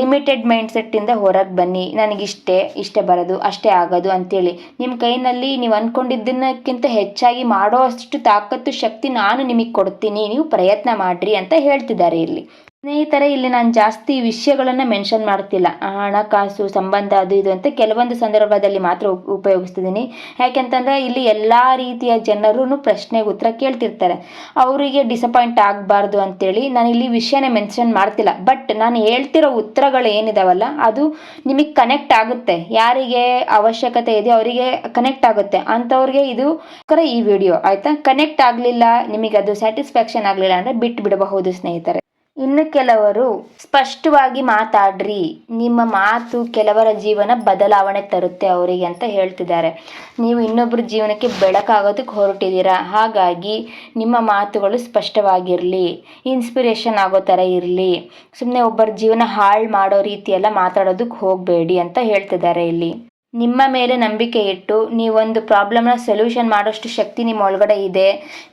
ಲಿಮಿಟೆಡ್ ಮೈಂಡ್ ಸೆಟ್ಟಿಂದ ಹೊರಗೆ ಬನ್ನಿ. ನನಗಿಷ್ಟೇ, ಇಷ್ಟೇ ಬರೋದು, ಅಷ್ಟೇ ಆಗೋದು ಅಂತೇಳಿ. ನಿಮ್ಮ ಕೈನಲ್ಲಿ ನೀವು ಅಂದ್ಕೊಂಡಿದ್ದನ್ನ ಪ್ರಯತ್ನಕ್ಕಿಂತ ಹೆಚ್ಚಾಗಿ ಮಾಡೋ ಅಷ್ಟು ತಾಕತ್ತು, ಶಕ್ತಿ ನಾನು ನಿಮಗೆ ಕೊಡ್ತೀನಿ. ನೀವು ಪ್ರಯತ್ನ ಮಾಡಿರಿ ಅಂತ ಹೇಳ್ತಿದ್ದಾರೆ ಇಲ್ಲಿ. ಸ್ನೇಹಿತರೆ, ಇಲ್ಲಿ ನಾನು ಜಾಸ್ತಿ ವಿಷಯಗಳನ್ನು ಮೆನ್ಷನ್ ಮಾಡ್ತಿಲ್ಲ. ಹಣಕಾಸು ಸಂಬಂಧ ಅದು ಇದು ಅಂತ ಕೆಲವೊಂದು ಸಂದರ್ಭದಲ್ಲಿ ಮಾತ್ರ ಉಪ್ ಉಪಯೋಗಿಸ್ತಿದ್ದೀನಿ. ಯಾಕೆಂತಂದರೆ, ಇಲ್ಲಿ ಎಲ್ಲ ರೀತಿಯ ಜನರೂ ಪ್ರಶ್ನೆಗೆ ಉತ್ತರ ಕೇಳ್ತಿರ್ತಾರೆ. ಅವರಿಗೆ ಡಿಸಪಾಯಿಂಟ್ ಆಗಬಾರ್ದು ಅಂತೇಳಿ ನಾನು ಇಲ್ಲಿ ವಿಷಯನೇ ಮೆನ್ಷನ್ ಮಾಡ್ತಿಲ್ಲ. ಬಟ್ ನಾನು ಹೇಳ್ತಿರೋ ಉತ್ತರಗಳು ಏನಿದಾವಲ್ಲ, ಅದು ನಿಮಗೆ ಕನೆಕ್ಟ್ ಆಗುತ್ತೆ. ಯಾರಿಗೆ ಅವಶ್ಯಕತೆ ಇದೆ ಅವರಿಗೆ ಕನೆಕ್ಟ್ ಆಗುತ್ತೆ. ಅಂಥವ್ರಿಗೆ ಇದು ಕರೆ ಈ ವಿಡಿಯೋ ಆಯ್ತಾ? ಕನೆಕ್ಟ್ ಆಗಲಿಲ್ಲ, ನಿಮಗೆ ಅದು ಸ್ಯಾಟಿಸ್ಫ್ಯಾಕ್ಷನ್ ಆಗಲಿಲ್ಲ ಅಂದರೆ ಬಿಟ್ಟು ಬಿಡಬಹುದು ಸ್ನೇಹಿತರೆ. ಇನ್ನು ಕೆಲವರು, ಸ್ಪಷ್ಟವಾಗಿ ಮಾತಾಡ್ರಿ, ನಿಮ್ಮ ಮಾತು ಕೆಲವರ ಜೀವನ ಬದಲಾವಣೆ ತರುತ್ತೆ ಅವರಿಗೆ ಅಂತ ಹೇಳ್ತಿದ್ದಾರೆ. ನೀವು ಇನ್ನೊಬ್ಬರ ಜೀವನಕ್ಕೆ ಬೆಳಕಾಗೋದಕ್ಕೆ ಹೊರಟಿದ್ದೀರಾ? ಹಾಗಾಗಿ ನಿಮ್ಮ ಮಾತುಗಳು ಸ್ಪಷ್ಟವಾಗಿರಲಿ ಇನ್ಸ್ಪಿರೇಷನ್ ಆಗೋ ಥರ ಇರಲಿ ಸುಮ್ಮನೆ ಒಬ್ಬರ ಜೀವನ ಹಾಳು ಮಾಡೋ ರೀತಿಯೆಲ್ಲ ಮಾತಾಡೋದಕ್ಕೆ ಹೋಗಬೇಡಿ ಅಂತ ಹೇಳ್ತಿದ್ದಾರೆ ಇಲ್ಲಿ. ನಿಮ್ಮ ಮೇಲೆ ನಂಬಿಕೆ ಇಟ್ಟು ನೀವೊಂದು ಪ್ರಾಬ್ಲಮ್ನ ಸೊಲ್ಯೂಷನ್ ಮಾಡೋಷ್ಟು ಶಕ್ತಿ ನಿಮ್ಮ ಒಳಗಡೆ ಇದೆ.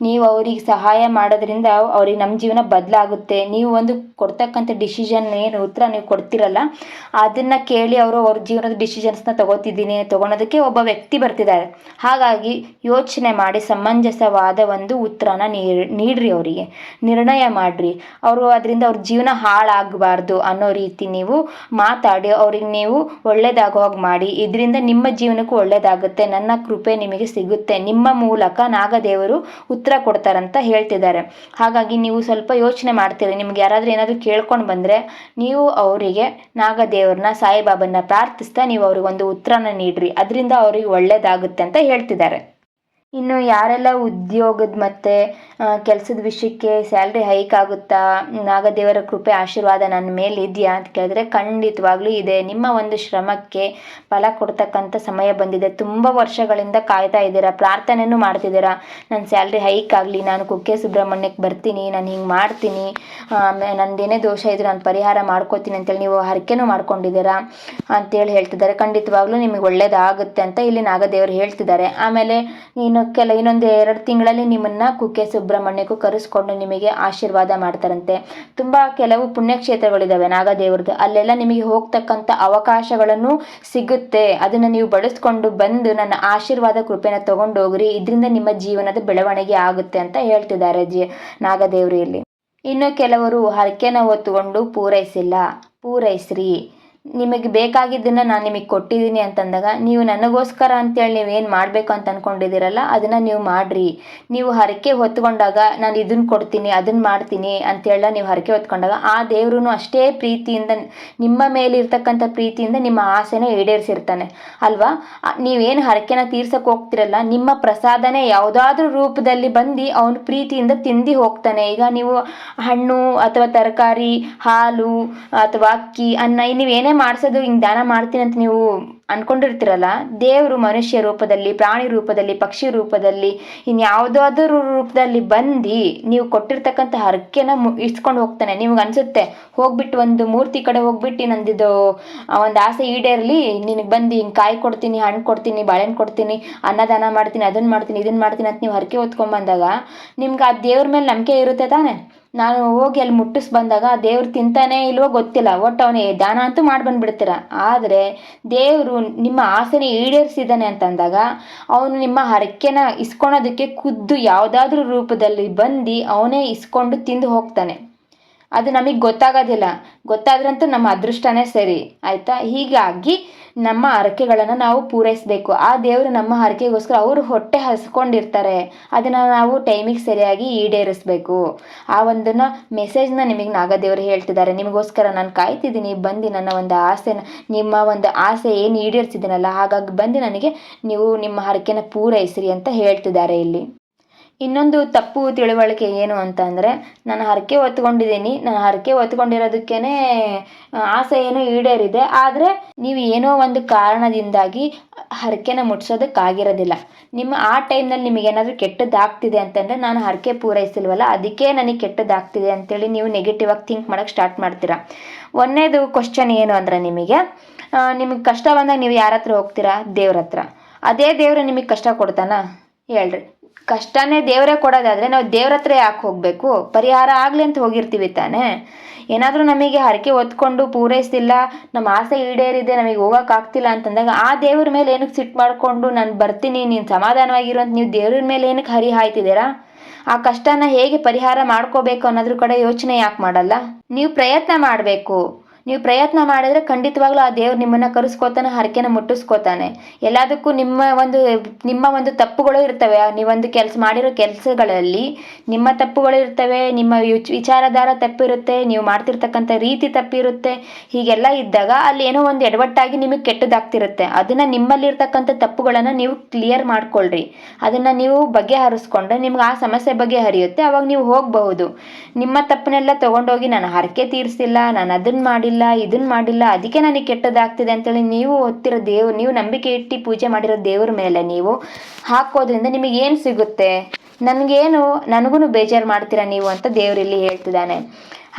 ನೀವು ಅವ್ರಿಗೆ ಸಹಾಯ ಮಾಡೋದ್ರಿಂದ ಅವ್ರಿಗೆ ನಮ್ಮ ಜೀವನ ಬದಲಾಗುತ್ತೆ. ನೀವು ಒಂದು ಕೊಡ್ತಕ್ಕಂಥ ಡಿಸಿಷನ್ ಏನು ಉತ್ತರ ನೀವು ಕೊಡ್ತಿರಲ್ಲ, ಅದನ್ನು ಕೇಳಿ ಅವರು ಅವ್ರ ಜೀವನದ ಡಿಸಿಷನ್ಸ್ನ ತಗೋತಿದ್ದೀನಿ, ತೊಗೊಳೋದಕ್ಕೆ ಒಬ್ಬ ವ್ಯಕ್ತಿ ಬರ್ತಿದ್ದಾರೆ. ಹಾಗಾಗಿ ಯೋಚನೆ ಮಾಡಿ ಸಮಂಜಸವಾದ ಒಂದು ಉತ್ತರನ ನೀಡ್ರಿ ಅವರಿಗೆ. ನಿರ್ಣಯ ಮಾಡಿರಿ. ಅವರು ಅದರಿಂದ ಅವ್ರ ಜೀವನ ಹಾಳಾಗಬಾರ್ದು ಅನ್ನೋ ರೀತಿ ನೀವು ಮಾತಾಡಿ, ಅವ್ರಿಗೆ ನೀವು ಒಳ್ಳೇದಾಗೋ ಹಾಗೆ ಮಾಡಿ. ಇದರಿಂದ ನಿಮ್ಮ ಜೀವನಕ್ಕೂ ಒಳ್ಳೆಯದಾಗುತ್ತೆ ನನ್ನ ಕೃಪೆ ನಿಮಗೆ ಸಿಗುತ್ತೆ. ನಿಮ್ಮ ಮೂಲಕ ನಾಗದೇವರು ಉತ್ತರ ಕೊಡ್ತಾರಂತ ಹೇಳ್ತಿದ್ದಾರೆ. ಹಾಗಾಗಿ ನೀವು ಸ್ವಲ್ಪ ಯೋಚನೆ ಮಾಡ್ತೀರಿ. ನಿಮ್ಗೆ ಯಾರಾದರೂ ಏನಾದರೂ ಕೇಳ್ಕೊಂಡು ಬಂದರೆ ನೀವು ಅವರಿಗೆ ನಾಗದೇವ್ರನ್ನ, ಸಾಯಿಬಾಬನ್ನ ಪ್ರಾರ್ಥಿಸ್ತಾ ನೀವು ಅವ್ರಿಗೆ ಒಂದು ಉತ್ತರನ ನೀಡ್ರಿ. ಅದರಿಂದ ಅವ್ರಿಗೆ ಒಳ್ಳೆಯದಾಗುತ್ತೆ ಅಂತ ಹೇಳ್ತಿದ್ದಾರೆ. ಇನ್ನು ಯಾರೆಲ್ಲ ಉದ್ಯೋಗದ ಮತ್ತು ಕೆಲಸದ ವಿಷಯಕ್ಕೆ ಸ್ಯಾಲ್ರಿ ಹೈಕ್ ಆಗುತ್ತಾ, ನಾಗದೇವರ ಕೃಪೆ ಆಶೀರ್ವಾದ ನನ್ನ ಮೇಲೆ ಇದೆಯಾ ಅಂತ ಕೇಳಿದ್ರೆ ಖಂಡಿತವಾಗ್ಲೂ ಇದೆ. ನಿಮ್ಮ ಒಂದು ಶ್ರಮಕ್ಕೆ ಫಲ ಕೊಡ್ತಕ್ಕಂಥ ಸಮಯ ಬಂದಿದೆ. ತುಂಬ ವರ್ಷಗಳಿಂದ ಕಾಯ್ತಾ ಇದ್ದೀರಾ? ಪ್ರಾರ್ಥನೆಯೂ ಮಾಡ್ತಿದ್ದೀರಾ? ನನ್ನ ಸ್ಯಾಲ್ರಿ ಹೈಕ್ ಆಗಲಿ, ನಾನು ಕುಕ್ಕೆ ಸುಬ್ರಹ್ಮಣ್ಯಕ್ಕೆ ಬರ್ತೀನಿ, ನಾನು ಹಿಂಗೆ ಮಾಡ್ತೀನಿ ನಂದೇನೇ ದೋಷ ಇದ್ರೂ ನಾನು ಪರಿಹಾರ ಮಾಡ್ಕೋತೀನಿ ಅಂತೇಳಿ ನೀವು ಹರಕೆನೂ ಮಾಡ್ಕೊಂಡಿದ್ದೀರಾ ಅಂತೇಳಿ ಹೇಳ್ತಿದ್ದಾರೆ. ಖಂಡಿತವಾಗ್ಲೂ ನಿಮಗೆ ಒಳ್ಳೇದಾಗುತ್ತೆ ಅಂತ ಇಲ್ಲಿ ನಾಗದೇವರು ಹೇಳ್ತಿದ್ದಾರೆ. ಆಮೇಲೆ ನೀನು ಕೆಲ ಇನ್ನೊಂದು ಎರಡು ತಿಂಗಳಲ್ಲಿ ನಿಮ್ಮನ್ನ ಕುಕ್ಕೆ ಸುಬ್ರಹ್ಮಣ್ಯಕ್ಕೂ ಕರೆಸ್ಕೊಂಡು ನಿಮಗೆ ಆಶೀರ್ವಾದ ಮಾಡ್ತಾರಂತೆ. ತುಂಬಾ ಕೆಲವು ಪುಣ್ಯಕ್ಷೇತ್ರಗಳಿದ್ದಾವೆ ನಾಗದೇವ್ರದ್ದು ಅಲ್ಲೆಲ್ಲ ನಿಮಗೆ ಹೋಗ್ತಕ್ಕಂಥ ಅವಕಾಶಗಳನ್ನು ಸಿಗುತ್ತೆ. ಅದನ್ನ ನೀವು ಬಳಸ್ಕೊಂಡು ಬಂದು ನನ್ನ ಆಶೀರ್ವಾದ ಕೃಪೆನ ತಗೊಂಡು ಹೋಗ್ರಿ ಇದರಿಂದ ನಿಮ್ಮ ಜೀವನದ ಬೆಳವಣಿಗೆ ಆಗುತ್ತೆ ಅಂತ ಹೇಳ್ತಿದ್ದಾರೆ ಜಿ ನಾಗದೇವರಿಯಲ್ಲಿ ಇನ್ನು ಕೆಲವರು ಹರಕೆನ ಹೊತ್ತುಕೊಂಡು ಪೂರೈಸಿಲ್ಲ. ಪೂರೈಸ್ರಿ. ನಿಮಗೆ ಬೇಕಾಗಿದ್ದನ್ನು ನಾನು ನಿಮಗೆ ಕೊಟ್ಟಿದ್ದೀನಿ ಅಂತಂದಾಗ, ನೀವು ನನಗೋಸ್ಕರ ಅಂತೇಳಿ ನೀವೇನು ಮಾಡಬೇಕು ಅಂತ ಅಂದ್ಕೊಂಡಿದ್ದೀರಲ್ಲ ಅದನ್ನು ನೀವು ಮಾಡಿರಿ. ನೀವು ಹರಕೆ ಹೊತ್ಕೊಂಡಾಗ ನಾನು ಇದನ್ನು ಕೊಡ್ತೀನಿ ಅದನ್ನು ಮಾಡ್ತೀನಿ ಅಂತೇಳ ನೀವು ಹರಕೆ ಹೊತ್ಕೊಂಡಾಗ, ಆ ದೇವ್ರೂ ಅಷ್ಟೇ ಪ್ರೀತಿಯಿಂದ, ನಿಮ್ಮ ಮೇಲಿರ್ತಕ್ಕಂಥ ಪ್ರೀತಿಯಿಂದ ನಿಮ್ಮ ಆಸೆನ ಈಡೇರಿಸಿರ್ತಾನೆ. ಅಲ್ವಾ? ನೀವೇನು ಹರಕೆನ ತೀರ್ಸಕ್ಕೆ ಹೋಗ್ತಿರಲ್ಲ, ನಿಮ್ಮ ಪ್ರಸಾದನೇ ಯಾವುದಾದ್ರೂ ರೂಪದಲ್ಲಿ ಬಂದು ಅವನು ಪ್ರೀತಿಯಿಂದ ತಿಂದು ಹೋಗ್ತಾನೆ. ಈಗ ನೀವು ಹಣ್ಣು ಅಥವಾ ತರಕಾರಿ, ಹಾಲು ಅಥವಾ ಅಕ್ಕಿ, ಅನ್ನ ನೀವೇನೇ ಮಾಡಿಸೋದು ಹಿಂಗೆ ದಾನ ಮಾಡ್ತೀನಿ ಅಂತ ನೀವು ಅಂದ್ಕೊಂಡಿರ್ತೀರಲ್ಲ ದೇವರು ಮನುಷ್ಯ ರೂಪದಲ್ಲಿ, ಪ್ರಾಣಿ ರೂಪದಲ್ಲಿ, ಪಕ್ಷಿ ರೂಪದಲ್ಲಿ, ಇನ್ಯಾವುದಾದ್ರೂ ರೂಪದಲ್ಲಿ ಬಂದು ನೀವು ಕೊಟ್ಟಿರ್ತಕ್ಕಂಥ ಹರಕೆನ ಮು ಇಸ್ಕೊಂಡು ಹೋಗ್ತಾನೆ. ನಿಮ್ಗೆ ಅನಿಸುತ್ತೆ, ಹೋಗ್ಬಿಟ್ಟು ಒಂದು ಮೂರ್ತಿ ಕಡೆ ಹೋಗ್ಬಿಟ್ಟು ನಂದಿದ್ದು ಒಂದು ಆಸೆ ಈಡೇರಲಿ, ನಿನಗೆ ಬಂದು ಹಿಂಗೆ ಕಾಯಿ ಕೊಡ್ತೀನಿ, ಹಣ್ಣು ಕೊಡ್ತೀನಿ, ಬಾಳೆಹಣ್ಣು ಕೊಡ್ತೀನಿ, ಅನ್ನದಾನ ಮಾಡ್ತೀನಿ ಅದನ್ನು ಮಾಡ್ತೀನಿ ಇದನ್ನು ಮಾಡ್ತೀನಿ ಅಂತ ನೀವು ಹರಕೆ ಹೊತ್ಕೊಂಬಂದಾಗ ನಿಮ್ಗೆ ಆ ದೇವ್ರ ಮೇಲೆ ನಂಬಿಕೆ ಇರುತ್ತೆ ತಾನೇ. ನಾನು ಹೋಗಿ ಅಲ್ಲಿ ಮುಟ್ಟಿಸ್ ಬಂದಾಗ ದೇವ್ರು ತಿಂತಾನೆ ಇಲ್ವೋ ಗೊತ್ತಿಲ್ಲ, ಒಟ್ಟು ಅವನೇ, ದಾನ ಅಂತೂ ಮಾಡಿ ಬಂದುಬಿಡ್ತೀರ ಆದರೆ ದೇವರು ನಿಮ್ಮ ಆಸೆನ ಈಡೇರಿಸಿದ್ದಾನೆ ಅಂತಂದಾಗ, ಅವನು ನಿಮ್ಮ ಹರಕೆನ ಇಸ್ಕೊಳೋದಕ್ಕೆ ಖುದ್ದು ಯಾವುದಾದ್ರೂ ರೂಪದಲ್ಲಿ ಬಂದು ಅವನೇ ಇಸ್ಕೊಂಡು ತಿಂದು ಹೋಗ್ತಾನೆ. ಅದು ನಮಗೆ ಗೊತ್ತಾಗೋದಿಲ್ಲ. ಗೊತ್ತಾದ್ರಂತೂ ನಮ್ಮ ಅದೃಷ್ಟನೇ ಸರಿ. ಆಯಿತಾ? ಹೀಗಾಗಿ ನಮ್ಮ ಹರಕೆಗಳನ್ನು ನಾವು ಪೂರೈಸಬೇಕು. ಆ ದೇವರು ನಮ್ಮ ಹರಕೆಗೋಸ್ಕರ ಅವರು ಹೊಟ್ಟೆ ಹಸ್ಕೊಂಡಿರ್ತಾರೆ. ಅದನ್ನು ನಾವು ಟೈಮಿಗೆ ಸರಿಯಾಗಿ ಈಡೇರಿಸ್ಬೇಕು. ಆ ಒಂದನ್ನು ಮೆಸೇಜ್ನ ನಿಮಗೆ ನಾಗದೇವರು ಹೇಳ್ತಿದ್ದಾರೆ. ನಿಮಗೋಸ್ಕರ ನಾನು ಕಾಯ್ತಿದ್ದೀನಿ. ಬಂದು ನನ್ನ ಒಂದು ಆಸೆನ, ನಿಮ್ಮ ಒಂದು ಆಸೆ ಏನು ಈಡೇರಿಸಿದ್ದೀನಲ್ಲ, ಹಾಗಾಗಿ ಬಂದು ನನಗೆ ನೀವು ನಿಮ್ಮ ಹರಕೆನ ಪೂರೈಸಿರಿ ಅಂತ ಹೇಳ್ತಿದ್ದಾರೆ ಇಲ್ಲಿ. ಇನ್ನೊಂದು ತಪ್ಪು ತಿಳುವಳಿಕೆ ಏನು ಅಂತ ಅಂದರೆ ನಾನು ಹರಕೆ ಹೊತ್ಕೊಂಡಿದ್ದೀನಿ. ನಾನು ಹರಕೆ ಹೊತ್ಕೊಂಡಿರೋದಕ್ಕೇ ಆಸೆ ಏನೋ ಈಡೇರಿದೆ. ಆದರೆ ನೀವು ಏನೋ ಒಂದು ಕಾರಣದಿಂದಾಗಿ ಹರಕೆನ ಮುಟ್ಸೋದಕ್ಕಾಗಿರೋದಿಲ್ಲ. ನಿಮ್ಮ ಆ ಟೈಮ್ನಲ್ಲಿ ನಿಮಗೇನಾದರೂ ಕೆಟ್ಟದಾಗ್ತಿದೆ ಅಂತಂದರೆ, ನಾನು ಹರಕೆ ಪೂರೈಸಿಲ್ವಲ್ಲ, ಅದಕ್ಕೆ ನನಗೆ ಕೆಟ್ಟದ್ದಾಗ್ತಿದೆ ಅಂತೇಳಿ ನೀವು ನೆಗೆಟಿವ್ ಆಗಿ ಥಿಂಕ್ ಮಾಡೋಕ್ಕೆ ಸ್ಟಾರ್ಟ್ ಮಾಡ್ತೀರಾ? ಒಂದನೇದು ಕ್ವಶನ್ ಏನು ಅಂದರೆ ನಿಮಗೆ ನಿಮಗೆ ಕಷ್ಟ ಬಂದಾಗ ನೀವು ಯಾರ ಹತ್ರ ಹೋಗ್ತೀರಾ? ದೇವ್ರ ಹತ್ರ. ಅದೇ ದೇವರು ನಿಮಗೆ ಕಷ್ಟ ಕೊಡ್ತಾನಾ? ಹೇಳ್ರಿ. ಕಷ್ಟನೇ ದೇವರೇ ಕೊಡೋದಾದರೆ ನಾವು ದೇವ್ರ ಹತ್ರ ಯಾಕೆ ಹೋಗಬೇಕು? ಪರಿಹಾರ ಆಗಲಿ ಅಂತ ಹೋಗಿರ್ತೀವಿ ತಾನೇ? ಏನಾದರೂ ನಮಗೆ ಹರಕೆ ಹೊತ್ಕೊಂಡು ಪೂರೈಸ್ತಿಲ್ಲ, ನಮ್ಮ ಆಸೆ ಈಡೇರಿದೆ, ನಮಗೆ ಹೋಗೋಕ್ಕಾಗ್ತಿಲ್ಲ ಅಂತಂದಾಗ ಆ ದೇವ್ರ ಮೇಲೆ ಏನಕ್ಕೆ ಸಿಟ್ಟು ಮಾಡಿಕೊಂಡು ನಾನು ಬರ್ತೀನಿ, ನೀನು ಸಮಾಧಾನವಾಗಿರು ಅಂತ ನೀವು ದೇವ್ರ ಮೇಲೆ ಏನಕ್ಕೆ ಹರಿ ಹಾಯ್ತಿದ್ದೀರಾ? ಆ ಕಷ್ಟನ ಹೇಗೆ ಪರಿಹಾರ ಮಾಡ್ಕೋಬೇಕು ಅನ್ನೋದ್ರ ಕಡೆ ಯೋಚನೆ ಯಾಕೆ ಮಾಡಲ್ಲ? ನೀವು ಪ್ರಯತ್ನ ಮಾಡಬೇಕು. ನೀವು ಪ್ರಯತ್ನ ಮಾಡಿದ್ರೆ ಖಂಡಿತವಾಗ್ಲೂ ಆ ದೇವ್ರು ನಿಮ್ಮನ್ನು ಕರೆಸ್ಕೋತಾನೆ, ಹರಕೆನ ಮುಟ್ಟಿಸ್ಕೋತಾನೆ. ಎಲ್ಲದಕ್ಕೂ ನಿಮ್ಮ ಒಂದು ನಿಮ್ಮ ಒಂದು ತಪ್ಪುಗಳು ಇರ್ತವೆ. ನೀವೊಂದು ಕೆಲಸ ಮಾಡಿರೋ ಕೆಲಸಗಳಲ್ಲಿ ನಿಮ್ಮ ತಪ್ಪುಗಳು ಇರ್ತವೆ, ನಿಮ್ಮ ವಿಚ್- ವಿಚಾರಧಾರ ತಪ್ಪಿರುತ್ತೆ, ನೀವು ಮಾಡ್ತಿರ್ತಕ್ಕಂಥ ರೀತಿ ತಪ್ಪಿರುತ್ತೆ. ಹೀಗೆಲ್ಲ ಇದ್ದಾಗ ಅಲ್ಲಿ ಏನೋ ಒಂದು ಎಡವಟ್ಟಾಗಿ ನಿಮಗೆ ಕೆಟ್ಟದಾಗ್ತಿರುತ್ತೆ. ಅದನ್ನು ನಿಮ್ಮಲ್ಲಿರ್ತಕ್ಕಂಥ ತಪ್ಪುಗಳನ್ನು ನೀವು ಕ್ಲಿಯರ್ ಮಾಡ್ಕೊಳ್ರಿ. ಅದನ್ನು ನೀವು ಬಗೆಹರಿಸ್ಕೊಂಡ್ರೆ ನಿಮ್ಗೆ ಆ ಸಮಸ್ಯೆ ಬಗ್ಗೆ ಹರಿಯುತ್ತೆ ಅವಾಗ ನೀವು ಹೋಗಬಹುದು. ನಿಮ್ಮ ತಪ್ಪನ್ನೆಲ್ಲ ತಗೊಂಡೋಗಿ ನಾನು ಹರಕೆ ತೀರಿಸಿಲ್ಲ, ನಾನು ಅದನ್ನ ಮಾಡಿಲ್ಲ. ಇದನ್ನ ಮಾಡಿಲ್ಲ, ಅದಕ್ಕೆ ನನಗೆ ಕೆಟ್ಟದಾಗ್ತಿದೆ ಅಂತೇಳಿ ನೀವು ಹೊತ್ತಿರೋ ದೇವ್, ನೀವು ನಂಬಿಕೆ ಇಟ್ಟು ಪೂಜೆ ಮಾಡಿರೋ ದೇವ್ರ ಮೇಲೆ ನೀವು ಹಾಕೋದ್ರಿಂದ ನಿಮಗೆ ಏನು ಸಿಗುತ್ತೆ? ನನಗೇನು ನನಗೂ ಬೇಜಾರು ಮಾಡ್ತೀರಾ ನೀವು ಅಂತ ದೇವರಿಲ್ಲಿ ಹೇಳ್ತಿದ್ದಾನೆ.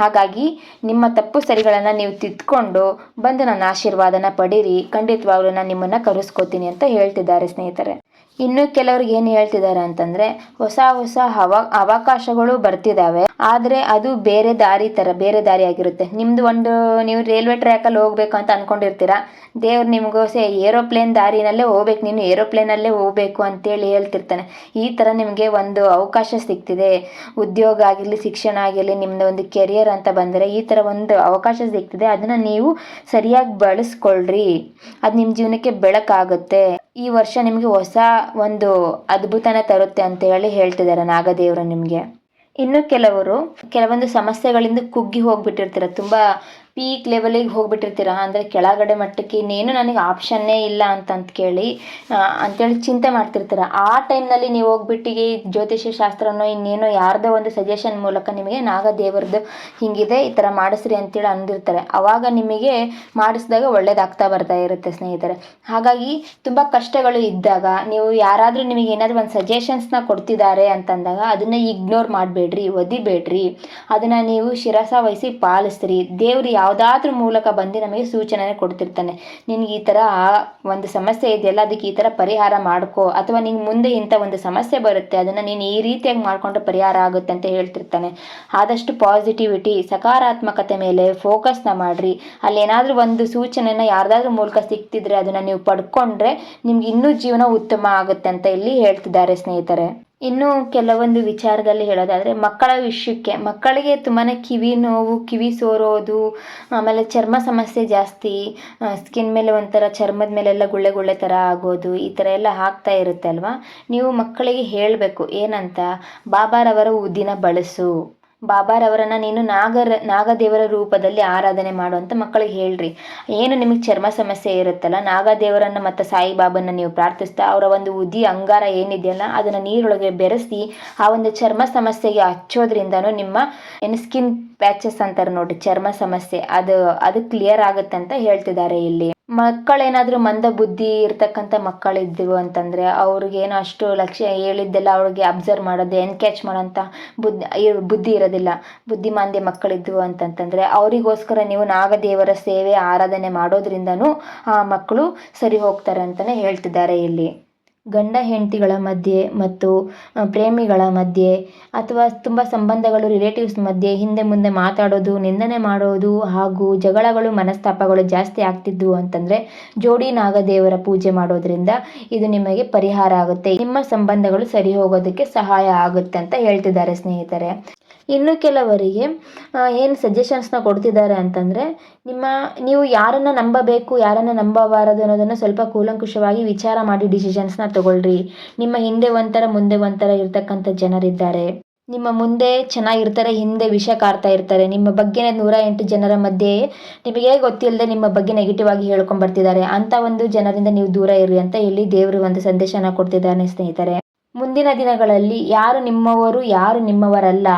ಹಾಗಾಗಿ ನಿಮ್ಮ ತಪ್ಪು ಸರಿಗಳನ್ನು ನೀವು ತಿದ್ಕೊಂಡು ಬಂದು ನನ್ನ ಆಶೀರ್ವಾದನ ಪಡೀರಿ, ಖಂಡಿತವಾಗ್ಲೂ ನಾನು ನಿಮ್ಮನ್ನು ಕರೆಸ್ಕೋತೀನಿ ಅಂತ ಹೇಳ್ತಿದ್ದಾರೆ ಸ್ನೇಹಿತರೆ. ಇನ್ನು ಕೆಲವ್ರಿಗೆ ಏನು ಹೇಳ್ತಿದ್ದಾರೆ ಅಂತಂದ್ರೆ, ಹೊಸ ಹೊಸ ಅವ ಅವಕಾಶಗಳು ಬರ್ತಿದ್ದಾವೆ ಆದರೆ ಅದು ಬೇರೆ ದಾರಿ ಥರ ಬೇರೆ ದಾರಿ ಆಗಿರುತ್ತೆ. ನಿಮ್ದು ಒಂದು, ನೀವು ರೈಲ್ವೆ ಟ್ರ್ಯಾಕಲ್ಲಿ ಹೋಗ್ಬೇಕು ಅಂತ ಅನ್ಕೊಂಡಿರ್ತೀರಾ. ದೇವ್ರು ನಿಮಗೋಸೆ ಏರೋಪ್ಲೇನ್ ದಾರಿನಲ್ಲೇ ಹೋಗ್ಬೇಕು. ನೀನು ಏರೋಪ್ಲೇನಲ್ಲೇ ಹೋಗ್ಬೇಕು ಅಂತೇಳಿ ಹೇಳ್ತಿರ್ತಾನೆ. ಈ ಥರ ನಿಮಗೆ ಒಂದು ಅವಕಾಶ ಸಿಗ್ತಿದೆ. ಉದ್ಯೋಗ ಆಗಿರಲಿ, ಶಿಕ್ಷಣ ಆಗಿರಲಿ ನಿಮ್ಮದು ಒಂದು ಕೆರಿಯರ್ ಅಂತ ಬಂದರೆ ಈ ಥರ ಒಂದು ಅವಕಾಶ ಸಿಗ್ತಿದೆ. ಅದನ್ನು ನೀವು ಸರಿಯಾಗಿ ಬಳಸ್ಕೊಳ್ರಿ. ಅದು ನಿಮ್ಮ ಜೀವನಕ್ಕೆ ಬೆಳಕಾಗುತ್ತೆ. ಈ ವರ್ಷ ನಿಮಗೆ ಹೊಸ ಒಂದು ಅದ್ಭುತನ ತರುತ್ತೆ ಅಂತ ಹೇಳಿ ಹೇಳ್ತಿದ್ದಾರೆ ನಾಗದೇವರು ನಿಮಗೆ. ಇನ್ನು ಕೆಲವರು, ಕೆಲವೊಂದು ಸಮಸ್ಯೆಗಳಿಂದ ಕುಗ್ಗಿ ಹೋಗ್ಬಿಟ್ಟಿರ್ತಾರೆ, ತುಂಬ ಪೀಕ್ ಲೆವೆಲಿಗೆ ಹೋಗ್ಬಿಟ್ಟಿರ್ತೀರ? ಅಂದರೆ ಕೆಳಗಡೆ ಮಟ್ಟಕ್ಕೆ ಇನ್ನೇನು ನನಗೆ ಆಪ್ಷನ್ನೇ ಇಲ್ಲ ಅಂತಂತ ಕೇಳಿ ಅಂತೇಳಿ ಚಿಂತೆ ಮಾಡ್ತಿರ್ತೀರ? ಆ ಟೈಮ್ನಲ್ಲಿ ನೀವು ಹೋಗ್ಬಿಟ್ಟಿಗೆ ಜ್ಯೋತಿಷ್ಯ ಶಾಸ್ತ್ರನೋ ಇನ್ನೇನೋ ಯಾರ್ದೋ ಒಂದು ಸಜೆಷನ್ ಮೂಲಕ ನಿಮಗೆ ನಾಗದೇವರದ್ದು ಹಿಂಗಿದೆ, ಈ ಥರ ಮಾಡಿಸ್ರಿ ಅಂತೇಳಿ ಅಂದಿರ್ತಾರೆ. ಆವಾಗ ನಿಮಗೆ ಮಾಡಿಸಿದಾಗ ಒಳ್ಳೇದಾಗ್ತಾ ಬರ್ತಾ ಇರುತ್ತೆ ಸ್ನೇಹಿತರೆ. ಹಾಗಾಗಿ ತುಂಬ ಕಷ್ಟಗಳು ಇದ್ದಾಗ, ನೀವು ಯಾರಾದರೂ ನಿಮಗೆ ಏನಾದರೂ ಒಂದು ಸಜೆಷನ್ಸ್ನ ಕೊಡ್ತಿದ್ದಾರೆ ಅಂತಂದಾಗ ಅದನ್ನು ಇಗ್ನೋರ್ ಮಾಡಬೇಡ್ರಿ, ಒದಿಬೇಡ್ರಿ. ಅದನ್ನು ನೀವು ಶಿರಸ ವಹಿಸಿ ಪಾಲಿಸ್ರಿ. ದೇವ್ರು ಯಾವುದಾದ್ರೂ ಮೂಲಕ ಬಂದು ನಮಗೆ ಸೂಚನೆ ಕೊಡ್ತಿರ್ತಾನೆ. ನಿನಗೆ ಈ ಥರ ಒಂದು ಸಮಸ್ಯೆ ಇದೆಯಲ್ಲ, ಅದಕ್ಕೆ ಈ ಥರ ಪರಿಹಾರ ಮಾಡ್ಕೋ. ಅಥವಾ ನಿಂಗೆ ಮುಂದೆ ಇಂಥ ಒಂದು ಸಮಸ್ಯೆ ಬರುತ್ತೆ, ಅದನ್ನು ನೀನು ಈ ರೀತಿಯಾಗಿ ಮಾಡಿಕೊಂಡ್ರೆ ಪರಿಹಾರ ಆಗುತ್ತೆ ಅಂತ ಹೇಳ್ತಿರ್ತಾನೆ. ಆದಷ್ಟು ಪಾಸಿಟಿವಿಟಿ ಸಕಾರಾತ್ಮಕತೆ ಮೇಲೆ ಫೋಕಸ್ನ ಮಾಡಿರಿ. ಅಲ್ಲಿ ಏನಾದರೂ ಒಂದು ಸೂಚನೆನ ಯಾರ್ದಾದ್ರೂ ಮೂಲಕ ಸಿಕ್ತಿದ್ರೆ ಅದನ್ನು ನೀವು ಪಡ್ಕೊಂಡ್ರೆ ನಿಮ್ಗೆ ಇನ್ನೂ ಜೀವನ ಉತ್ತಮ ಆಗುತ್ತೆ ಅಂತ ಇಲ್ಲಿ ಹೇಳ್ತಿದ್ದಾರೆ ಸ್ನೇಹಿತರೆ. ಇನ್ನು ಕೆಲವೊಂದು ವಿಚಾರದಲ್ಲಿ ಹೇಳೋದಾದರೆ ಮಕ್ಕಳ ವಿಷಯಕ್ಕೆ, ಮಕ್ಕಳಿಗೆ ತುಂಬಾ ಕಿವಿ ನೋವು, ಕಿವಿ ಸೋರೋದು, ಆಮೇಲೆ ಚರ್ಮ ಸಮಸ್ಯೆ ಜಾಸ್ತಿ ಸ್ಕಿನ್ ಮೇಲೆ ಒಂಥರ ಚರ್ಮದ ಮೇಲೆಲ್ಲ ಗುಳ್ಳೆ ಗುಳ್ಳೆ ಥರ ಆಗೋದು, ಈ ಥರ ಎಲ್ಲ ಆಗ್ತಾ ಇರುತ್ತೆ ಅಲ್ವಾ? ನೀವು ಮಕ್ಕಳಿಗೆ ಹೇಳಬೇಕು, ಏನಂತ? ಬಾಬಾರವರ ಉದ್ದಿನ ಬಳಸು. ಬಾಬಾರವರನ್ನ ನೀನು ನಾಗರ, ನಾಗದೇವರ ರೂಪದಲ್ಲಿ ಆರಾಧನೆ ಮಾಡು ಅಂತ ಮಕ್ಕಳಿಗೆ ಹೇಳ್ರಿ. ಏನು ನಿಮಗೆ ಚರ್ಮ ಸಮಸ್ಯೆ ಇರುತ್ತಲ್ಲ, ನಾಗದೇವರನ್ನ ಮತ್ತು ಸಾಯಿಬಾಬನ್ನ ನೀವು ಪ್ರಾರ್ಥಿಸ್ತಾ ಅವರ ಒಂದು ಉದಿ, ಅಂಗಾರ ಏನಿದೆಯಲ್ಲ, ಅದನ್ನು ನೀರೊಳಗೆ ಬೆರೆಸಿ ಆ ಒಂದು ಚರ್ಮ ಸಮಸ್ಯೆಗೆ ಹಚ್ಚೋದ್ರಿಂದನೂ ನಿಮ್ಮ ಏನು ಸ್ಕಿನ್ ಪ್ಯಾಚಸ್ ಅಂತಾರೆ ನೋಡಿ ಚರ್ಮ ಸಮಸ್ಯೆ, ಅದು ಅದು ಕ್ಲಿಯರ್ ಆಗುತ್ತೆ ಅಂತ ಹೇಳ್ತಿದ್ದಾರೆ ಇಲ್ಲಿ. ಮಕ್ಕಳೇನಾದರೂ ಮಂದ ಬುದ್ಧಿ ಇರ್ತಕ್ಕಂಥ ಮಕ್ಕಳಿದ್ವು ಅಂತಂದರೆ ಅವ್ರಿಗೇನು ಅಷ್ಟು ಲಕ್ಷ್ಯ ಹೇಳಿದ್ದೆಲ್ಲ ಅವ್ರಿಗೆ ಅಬ್ಸರ್ವ್ ಮಾಡೋದು ಎನ್ಕ್ಯಾಚ್ ಮಾಡೋಂಥ ಬುದ್ಧಿ ಬುದ್ಧಿ ಇರೋದಿಲ್ಲ. ಬುದ್ಧಿಮಾಂದ್ಯ ಮಕ್ಕಳಿದ್ವು ಅಂತಂತಂದರೆ ಅವರಿಗೋಸ್ಕರ ನೀವು ನಾಗದೇವರ ಸೇವೆ ಆರಾಧನೆ ಮಾಡೋದ್ರಿಂದನೂ ಆ ಮಕ್ಕಳು ಸರಿ ಹೋಗ್ತಾರೆ ಅಂತಲೇ ಹೇಳ್ತಿದ್ದಾರೆ ಇಲ್ಲಿ. ಗಂಡ ಹೆಂಡತಿಗಳ ಮಧ್ಯೆ ಮತ್ತು ಪ್ರೇಮಿಗಳ ಮಧ್ಯೆ ಅಥವಾ ತುಂಬ ಸಂಬಂಧಗಳು ರಿಲೇಟಿವ್ಸ್ ಮಧ್ಯೆ ಹಿಂದೆ ಮುಂದೆ ಮಾತಾಡೋದು, ನಿಂದನೆ ಮಾಡೋದು ಹಾಗೂ ಜಗಳಗಳು, ಮನಸ್ತಾಪಗಳು ಜಾಸ್ತಿ ಆಗ್ತಿದ್ವು ಅಂತಂದರೆ ಜೋಡಿ ನಾಗದೇವರ ಪೂಜೆ ಮಾಡೋದ್ರಿಂದ ಇದು ನಿಮಗೆ ಪರಿಹಾರ ಆಗುತ್ತೆ. ನಿಮ್ಮ ಸಂಬಂಧಗಳು ಸರಿ ಹೋಗೋದಕ್ಕೆ ಸಹಾಯ ಆಗುತ್ತೆ ಅಂತ ಹೇಳ್ತಿದ್ದಾರೆ ಸ್ನೇಹಿತರೆ. ಇನ್ನು ಕೆಲವರಿಗೆ ಏನು ಸಜೆಷನ್ಸ್ನ ಕೊಡ್ತಿದ್ದಾರೆ ಅಂತಂದರೆ, ನಿಮ್ಮ, ನೀವು ಯಾರನ್ನು ನಂಬಬೇಕು, ಯಾರನ್ನು ನಂಬಬಾರದು ಅನ್ನೋದನ್ನು ಸ್ವಲ್ಪ ಕೂಲಂಕುಷವಾಗಿ ವಿಚಾರ ಮಾಡಿ ಡಿಸಿಷನ್ಸ್ನ ತಗೊಳ್ರಿ. ನಿಮ್ಮ ಹಿಂದೆ ಒಂಥರ, ಮುಂದೆ ಒಂಥರ ಇರ್ತಕ್ಕಂಥ ಜನರಿದ್ದಾರೆ. ನಿಮ್ಮ ಮುಂದೆ ಚೆನ್ನಾಗಿರ್ತಾರೆ, ಹಿಂದೆ ವಿಷ ಕಾರ್ತಾ ಇರ್ತಾರೆ. ನಿಮ್ಮ ಬಗ್ಗೆ ನೂರ ಎಂಟು ಜನರ ಮಧ್ಯೆ ನಿಮಗೆ ಗೊತ್ತಿಲ್ಲದೆ ನಿಮ್ಮ ಬಗ್ಗೆ ನೆಗೆಟಿವ್ ಆಗಿ ಹೇಳ್ಕೊಂಡ್ಬರ್ತಿದ್ದಾರೆ ಅಂತ ಒಂದು ಜನರಿಂದ ನೀವು ದೂರ ಇರ್ರಿ ಅಂತ ಇಲ್ಲಿ ದೇವರು ಒಂದು ಸಂದೇಶನ ಕೊಡ್ತಿದ್ದಾನೆ ಸ್ನೇಹಿತರೆ. ಮುಂದಿನ ದಿನಗಳಲ್ಲಿ ಯಾರು ನಿಮ್ಮವರು, ಯಾರು ನಿಮ್ಮವರಲ್ಲ,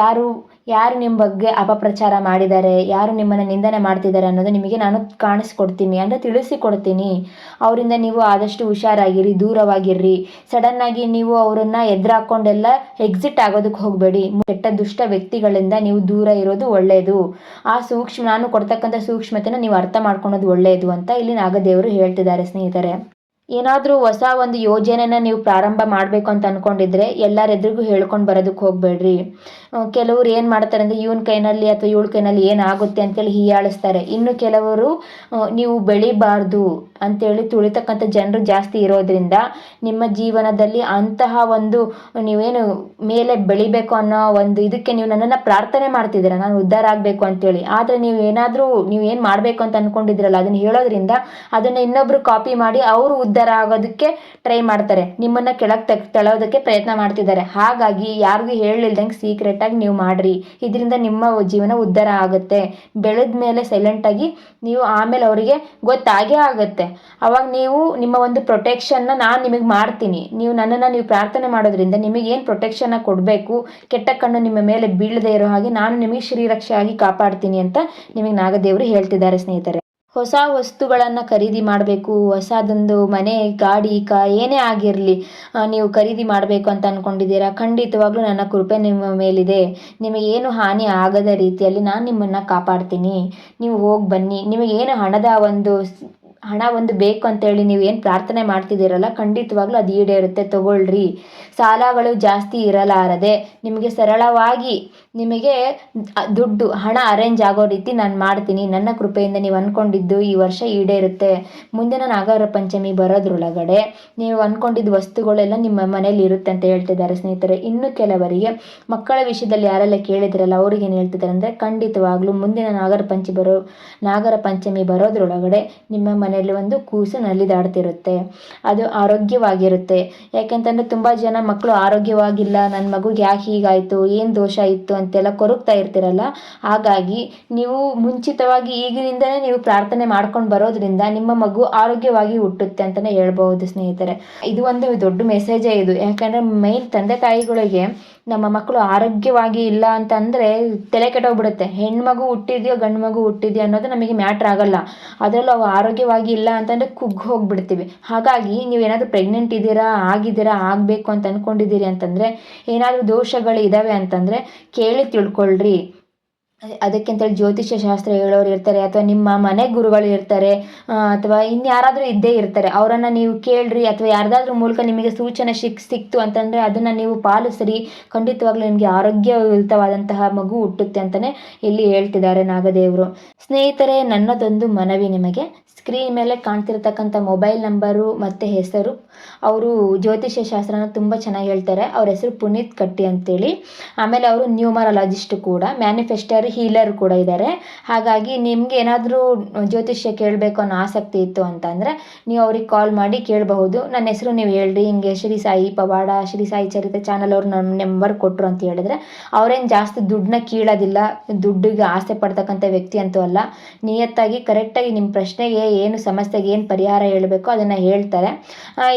ಯಾರು ಯಾರು ನಿಮ್ಮ ಬಗ್ಗೆ ಅಪಪ್ರಚಾರ ಮಾಡಿದ್ದಾರೆ ಯಾರು ನಿಮ್ಮನ್ನು ನಿಂದನೆ ಮಾಡ್ತಿದ್ದಾರೆ ಅನ್ನೋದು ನಿಮಗೆ ನಾನು ಕಾಣಿಸ್ಕೊಡ್ತೀನಿ, ಅಂದರೆ ತಿಳಿಸಿಕೊಡ್ತೀನಿ. ಅವರಿಂದ ನೀವು ಆದಷ್ಟು ಹುಷಾರಾಗಿರಿ, ದೂರವಾಗಿರ್ರಿ. ಸಡನ್ನಾಗಿ ನೀವು ಅವರನ್ನು ಎದುರಾಕೊಂಡೆಲ್ಲ ಎಕ್ಸಿಟ್ ಆಗೋದಕ್ಕೆ ಹೋಗಬೇಡಿ. ಕೆಟ್ಟ ದುಷ್ಟ ವ್ಯಕ್ತಿಗಳಿಂದ ನೀವು ದೂರ ಇರೋದು ಒಳ್ಳೆಯದು ಆ ಸೂಕ್ಷ್ಮ, ನಾನು ಕೊಡ್ತಕ್ಕಂಥ ಸೂಕ್ಷ್ಮತೆನ ನೀವು ಅರ್ಥ ಮಾಡ್ಕೊಳೋದು ಒಳ್ಳೆಯದು ಅಂತ ಇಲ್ಲಿ ನಾಗದೇವರು ಹೇಳ್ತಿದ್ದಾರೆ ಸ್ನೇಹಿತರೆ. ಏನಾದರೂ ಹೊಸ ಒಂದು ಯೋಜನೆನ ನೀವು ಪ್ರಾರಂಭ ಮಾಡಬೇಕು ಅಂತ ಅಂದ್ಕೊಂಡಿದ್ರೆ ಎಲ್ಲರ ಎದುರಿಗೂ ಹೇಳ್ಕೊಂಡು ಬರೋದಕ್ಕೆ ಹೋಗಬೇಡ್ರಿ. ಕೆಲವರು ಏನು ಮಾಡ್ತಾರೆ ಅಂದರೆ ಇವನ ಕೈನಲ್ಲಿ ಅಥವಾ ಇವಳ ಕೈನಲ್ಲಿ ಏನಾಗುತ್ತೆ ಅಂತೇಳಿ ಹೀಯಾಳಿಸ್ತಾರೆ. ಇನ್ನು ಕೆಲವರು ನೀವು ಬೆಳಿಬಾರ್ದು. ಅಂತೇಳಿ ತುಳಿತಕ್ಕಂಥ ಜನರು ಜಾಸ್ತಿ ಇರೋದ್ರಿಂದ ನಿಮ್ಮ ಜೀವನದಲ್ಲಿ ಅಂತಹ ಒಂದು ನೀವೇನು ಮೇಲೆ ಬೆಳಿಬೇಕು ಅನ್ನೋ ಒಂದು ಇದಕ್ಕೆ ನೀವು ನನ್ನನ್ನು ಪ್ರಾರ್ಥನೆ ಮಾಡ್ತಿದ್ದೀರ? ನಾನು ಉದ್ಧಾರ ಆಗಬೇಕು ಅಂತೇಳಿ. ಆದರೆ ನೀವು ಏನಾದರೂ ನೀವು ಏನು ಮಾಡಬೇಕು ಅಂತ ಅಂದ್ಕೊಂಡಿದ್ದೀರಲ್ಲ ಅದನ್ನು ಹೇಳೋದ್ರಿಂದ ಅದನ್ನು ಇನ್ನೊಬ್ಬರು ಕಾಪಿ ಮಾಡಿ ಅವರು ಉದ್ಧಾರ ಆಗೋದಕ್ಕೆ ಟ್ರೈ ಮಾಡ್ತಾರೆ. ನಿಮ್ಮನ್ನು ಕೆಳಗೆ ತೆಗ್ ತಳೋದಕ್ಕೆ ಪ್ರಯತ್ನ ಮಾಡ್ತಿದ್ದಾರೆ. ಹಾಗಾಗಿ ಯಾರಿಗೂ ಹೇಳಿಲ್ದಂಗೆ ಸೀಕ್ರೆಟಾಗಿ ನೀವು ಮಾಡಿರಿ. ಇದರಿಂದ ನಿಮ್ಮ ಜೀವನ ಉದ್ಧಾರ ಆಗುತ್ತೆ. ಬೆಳೆದ ಮೇಲೆ ಸೈಲೆಂಟಾಗಿ ನೀವು ಆಮೇಲೆ ಅವರಿಗೆ ಗೊತ್ತಾಗೇ ಆಗುತ್ತೆ. ಅವಾಗ ನೀವು ನಿಮ್ಮ ಒಂದು ಪ್ರೊಟೆಕ್ಷನ್ನ ನಾನು ನಿಮಗೆ ಮಾಡ್ತೀನಿ. ನೀವು ನನ್ನನ್ನು ನೀವು ಪ್ರಾರ್ಥನೆ ಮಾಡೋದ್ರಿಂದ ನಿಮಗೇನು ಪ್ರೊಟೆಕ್ಷನ್ನ ಕೊಡಬೇಕು, ಕೆಟ್ಟ ಕಣ್ಣು ನಿಮ್ಮ ಮೇಲೆ ಬೀಳದೇ ಇರೋ ಹಾಗೆ ನಾನು ನಿಮಗೆ ಶ್ರೀರಕ್ಷೆಯಾಗಿ ಕಾಪಾಡ್ತೀನಿ ಅಂತ ನಿಮಗೆ ನಾಗದೇವರು ಹೇಳ್ತಿದ್ದಾರೆ ಸ್ನೇಹಿತರೆ. ಹೊಸ ವಸ್ತುಗಳನ್ನು ಖರೀದಿ ಮಾಡಬೇಕು, ಹೊಸದೊಂದು ಮನೆ, ಗಾಡಿ, ಕಾ, ಏನೇ ಆಗಿರಲಿ ನೀವು ಖರೀದಿ ಮಾಡಬೇಕು ಅಂತ ಅಂದ್ಕೊಂಡಿದ್ದೀರಾ ಖಂಡಿತವಾಗ್ಲೂ ನನ್ನ ಕೃಪೆ ನಿಮ್ಮ ಮೇಲಿದೆ. ನಿಮಗೇನು ಹಾನಿ ಆಗದ ರೀತಿಯಲ್ಲಿ ನಾನು ನಿಮ್ಮನ್ನು ಕಾಪಾಡ್ತೀನಿ. ನೀವು ಹೋಗಿ ಬನ್ನಿ. ನಿಮಗೇನು ಹಣದ ಒಂದು ಹಣ ಒಂದು ಬೇಕು ಅಂತೇಳಿ ನೀವು ಏನು ಪ್ರಾರ್ಥನೆ ಮಾಡ್ತಿದ್ದೀರಲ್ಲ, ಖಂಡಿತವಾಗ್ಲೂ ಅದು ಈಡೇರುತ್ತೆ. ತಗೊಳ್ರಿ. ಸಾಲಗಳು ಜಾಸ್ತಿ ಇರಲಾರದೆ ನಿಮಗೆ ಸರಳವಾಗಿ ನಿಮಗೆ ದುಡ್ಡು, ಹಣ ಅರೇಂಜ್ ಆಗೋ ರೀತಿ ನಾನು ಮಾಡ್ತೀನಿ. ನನ್ನ ಕೃಪೆಯಿಂದ ನೀವು ಅಂದ್ಕೊಂಡಿದ್ದು ಈ ವರ್ಷ ಈಡೇರುತ್ತೆ. ಮುಂದಿನ ನಾಗರ ಪಂಚಮಿ ಬರೋದ್ರೊಳಗಡೆ ನೀವು ಅಂದ್ಕೊಂಡಿದ್ದ ವಸ್ತುಗಳೆಲ್ಲ ನಿಮ್ಮ ಮನೇಲಿ ಇರುತ್ತೆ ಅಂತ ಹೇಳ್ತಿದ್ದಾರೆ ಸ್ನೇಹಿತರೆ. ಇನ್ನು ಕೆಲವರಿಗೆ ಮಕ್ಕಳ ವಿಷಯದಲ್ಲಿ ಯಾರೆಲ್ಲ ಕೇಳಿದ್ರಲ್ಲ, ಅವ್ರಿಗೆ ಏನು ಹೇಳ್ತಿದ್ದಾರೆ ಅಂದರೆ, ಖಂಡಿತವಾಗ್ಲೂ ಮುಂದಿನ ನಾಗರ ಪಂಚಮಿ ಬರೋ ನಾಗರ ಪಂಚಮಿ ಬರೋದ್ರೊಳಗಡೆ ನಿಮ್ಮ ಮನೆಯಲ್ಲಿ ಒಂದು ಕೂಸು ನಲಿದಾಡ್ತಿರುತ್ತೆ ಅದು ಆರೋಗ್ಯವಾಗಿರುತ್ತೆ. ಯಾಕೆಂತಂದ್ರೆ ತುಂಬ ಜನ ಮಕ್ಕಳು ಆರೋಗ್ಯವಾಗಿಲ್ಲ ನನ್ನ ಮಗುಗೆ ಯಾಕೆ ಹೀಗಾಯಿತು, ಏನು ದೋಷ ಇತ್ತು ಅಂತೆಲ್ಲ ಕೊರಗ್ತಾ ಇರ್ತಿರಲ್ಲ? ಹಾಗಾಗಿ ನೀವು ಮುಂಚಿತವಾಗಿ ಈಗಿನಿಂದಲೇ ನೀವು ಪ್ರಾರ್ಥನೆ ಮಾಡ್ಕೊಂಡು ಬರೋದ್ರಿಂದ ನಿಮ್ಮ ಮಗು ಆರೋಗ್ಯವಾಗಿ ಹುಟ್ಟುತ್ತೆ ಅಂತಲೇ ಹೇಳ್ಬಹುದು ಸ್ನೇಹಿತರೆ. ಇದು ಒಂದು ದೊಡ್ಡ ಮೆಸೇಜೇ ಇದು. ಯಾಕಂದರೆ ಮೇನ್ ತಂದೆ ತಾಯಿಗಳಿಗೆ ನಮ್ಮ ಮಕ್ಕಳು ಆರೋಗ್ಯವಾಗಿ ಇಲ್ಲ ಅಂತಂದರೆ ತಲೆ ಕೆಟ್ಟೋಗ್ಬಿಡುತ್ತೆ. ಹೆಣ್ಮಗು ಹುಟ್ಟಿದ್ಯೋ, ಗಂಡು ಮಗು ಹುಟ್ಟಿದ್ಯೋ ಅನ್ನೋದು ನಮಗೆ ಮ್ಯಾಟ್ರ್ ಆಗಲ್ಲ. ಅದರಲ್ಲೂ ಅವು ಆರೋಗ್ಯವಾಗಿ ಇಲ್ಲ ಅಂತಂದರೆ ಕುಗ್ಗಿ ಹೋಗ್ಬಿಡ್ತೀವಿ. ಹಾಗಾಗಿ ನೀವು ಏನಾದರೂ ಪ್ರೆಗ್ನೆಂಟ್ ಇದ್ದೀರಾ, ಆಗಿದ್ದೀರಾ, ಆಗಬೇಕು ಅಂತ ಅಂದ್ಕೊಂಡಿದ್ದೀರಿ ಅಂತಂದರೆ, ಏನಾದರೂ ದೋಷಗಳು ಇದ್ದಾವೆ ಅಂತಂದರೆ ಕೇಳಿ ತಿಳ್ಕೊಳ್ರಿ. ಅದಕ್ಕೆಂತೇಳಿ ಜ್ಯೋತಿಷ್ಯ ಶಾಸ್ತ್ರ ಹೇಳೋರು ಇರ್ತಾರೆ, ಅಥವಾ ನಿಮ್ಮ ಮನೆ ಗುರುಗಳು ಇರ್ತಾರೆ ಅಥವಾ ಇನ್ಯಾರಾದರೂ ಇದ್ದೇ ಇರ್ತಾರೆ, ಅವರನ್ನು ನೀವು ಕೇಳ್ರಿ, ಅಥವಾ ಯಾರ್ದಾದ್ರೂ ಮೂಲಕ ನಿಮಗೆ ಸೂಚನೆ ಸಿಕ್ ಸಿಕ್ತು ಅಂತಂದರೆ ಅದನ್ನು ನೀವು ಪಾಲಿಸ್ರಿ. ಖಂಡಿತವಾಗ್ಲೂ ನಿಮಗೆ ಆರೋಗ್ಯಯುತವಾದಂತಹ ಮಗು ಹುಟ್ಟುತ್ತೆ ಅಂತಲೇ ಇಲ್ಲಿ ಹೇಳ್ತಿದ್ದಾರೆ ನಾಗದೇವರು. ಸ್ನೇಹಿತರೆ, ನನ್ನದೊಂದು ಮನವಿ ನಿಮಗೆ. ಸ್ಕ್ರೀನ್ ಮೇಲೆ ಕಾಣ್ತಿರ್ತಕ್ಕಂಥ ಮೊಬೈಲ್ ನಂಬರು ಮತ್ತು ಹೆಸರು, ಅವರು ಜ್ಯೋತಿಷ್ಯ ಶಾಸ್ತ್ರನ ತುಂಬ ಚೆನ್ನಾಗಿ ಹೇಳ್ತಾರೆ. ಅವ್ರ ಹೆಸರು ಪುನೀತ್ ಕಟ್ಟಿ ಅಂತೇಳಿ. ಆಮೇಲೆ ಅವರು ನ್ಯೂಮರಾಲಜಿಸ್ಟ್ ಕೂಡ ಮ್ಯಾನಿಫೆಸ್ಟರ್ ಹೀಲರ್ ಕೂಡ ಇದ್ದಾರೆ ಹಾಗಾಗಿ ನಿಮ್ಗೆ ಏನಾದರೂ ಜ್ಯೋತಿಷ್ಯ ಕೇಳಬೇಕು ಅನ್ನೋ ಆಸಕ್ತಿ ಇತ್ತು ಅಂತಂದರೆ ನೀವು ಅವ್ರಿಗೆ ಕಾಲ್ ಮಾಡಿ ಕೇಳಬಹುದು. ನನ್ನ ಹೆಸರು ನೀವು ಹೇಳ್ರಿ, ಹಿಂಗೆ ಶ್ರೀ ಸಾಯಿ ಪವಾಡ, ಶ್ರೀ ಸಾಯಿ ಚರಿತ್ರೆ ಚಾನಲ್ ಅವರು ನಮ್ಮ ನಂಬರ್ ಕೊಟ್ಟರು ಅಂತ ಹೇಳಿದ್ರೆ, ಅವ್ರೇನು ಜಾಸ್ತಿ ದುಡ್ಡನ್ನ ಕೀಳೋದಿಲ್ಲ. ದುಡ್ಡಿಗೆ ಆಸೆ ಪಡ್ತಕ್ಕಂಥ ವ್ಯಕ್ತಿ ಅಂತೂ ಅಲ್ಲ. ನಿಯತ್ತಾಗಿ ಕರೆಕ್ಟಾಗಿ ನಿಮ್ಮ ಪ್ರಶ್ನೆಗೆ ಏನು ಸಮಸ್ಯೆಗೆ ಏನು ಪರಿಹಾರ ಹೇಳಬೇಕು ಅದನ್ನು ಹೇಳ್ತಾರೆ.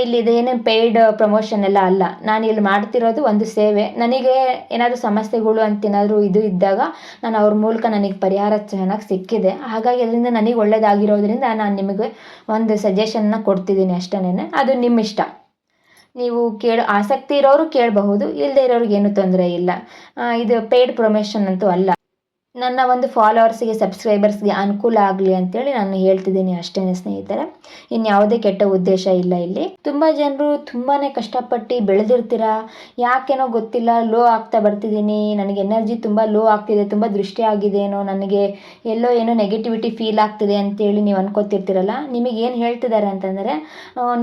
ಇಲ್ಲಿ ಇದೇನೇನು ಪೇಯ್ಡ್ ಪ್ರಮೋಷನ್ ಎಲ್ಲ ಅಲ್ಲ. ನಾನು ಇಲ್ಲಿ ಮಾಡ್ತಿರೋದು ಒಂದು ಸೇವೆ. ನನಗೆ ಏನಾದರೂ ಸಮಸ್ಯೆಗಳು ಅಂತ ಏನಾದರೂ ಇದು ಇದ್ದಾಗ ನಾನು ಅವ್ರ ಮೂಲಕ ನನಗೆ ಪರಿಹಾರ ಚೆನ್ನಾಗಿ ಸಿಕ್ಕಿದೆ. ಹಾಗಾಗಿ ಅದರಿಂದ ನನಗೆ ಒಳ್ಳೇದಾಗಿರೋದ್ರಿಂದ ನಾನು ನಿಮಗೆ ಒಂದು ಸಜೆಷನ್ನ ಕೊಡ್ತಿದ್ದೀನಿ ಅಷ್ಟೇನೆ. ಅದು ನಿಮ್ಮ ಇಷ್ಟ. ನೀವು ಕೇಳ, ಆಸಕ್ತಿ ಇರೋರು ಕೇಳಬಹುದು ಇಲ್ಲದೆ ಇರೋರಿಗೆ ಏನು ತೊಂದರೆ ಇಲ್ಲ. ಇದು ಪೇಯ್ಡ್ ಪ್ರಮೋಷನ್ ಅಂತೂ ಅಲ್ಲ. ನನ್ನ ಒಂದು ಫಾಲೋವರ್ಸ್ಗೆ, ಸಬ್ಸ್ಕ್ರೈಬರ್ಸ್ಗೆ ಅನುಕೂಲ ಆಗಲಿ ಅಂತೇಳಿ ನಾನು ಹೇಳ್ತಿದ್ದೀನಿ ಅಷ್ಟೇ ಸ್ನೇಹಿತರೆ. ಇನ್ಯಾವುದೇ ಕೆಟ್ಟ ಉದ್ದೇಶ ಇಲ್ಲ ಇಲ್ಲಿ. ತುಂಬ ಜನರು ತುಂಬಾ ಕಷ್ಟಪಟ್ಟು ಬೆಳೆದಿರ್ತೀರಾ? ಯಾಕೇನೋ ಗೊತ್ತಿಲ್ಲ, ಲೋ ಆಗ್ತಾ ಬರ್ತಿದ್ದೀನಿ. ನನಗೆ ಎನರ್ಜಿ ತುಂಬ ಲೋ ಆಗ್ತಿದೆ, ತುಂಬ ದೃಷ್ಟಿ ಆಗಿದೆನೋ, ನನಗೆ ಎಲ್ಲೋ ಏನೋ ನೆಗೆಟಿವಿಟಿ ಫೀಲ್ ಆಗ್ತಿದೆ ಅಂತೇಳಿ ನೀವು ಅನ್ಕೋತಿರ್ತೀರಲ್ಲ? ನಿಮಗೆ ಏನು ಹೇಳ್ತಿದ್ದಾರೆ ಅಂತಂದರೆ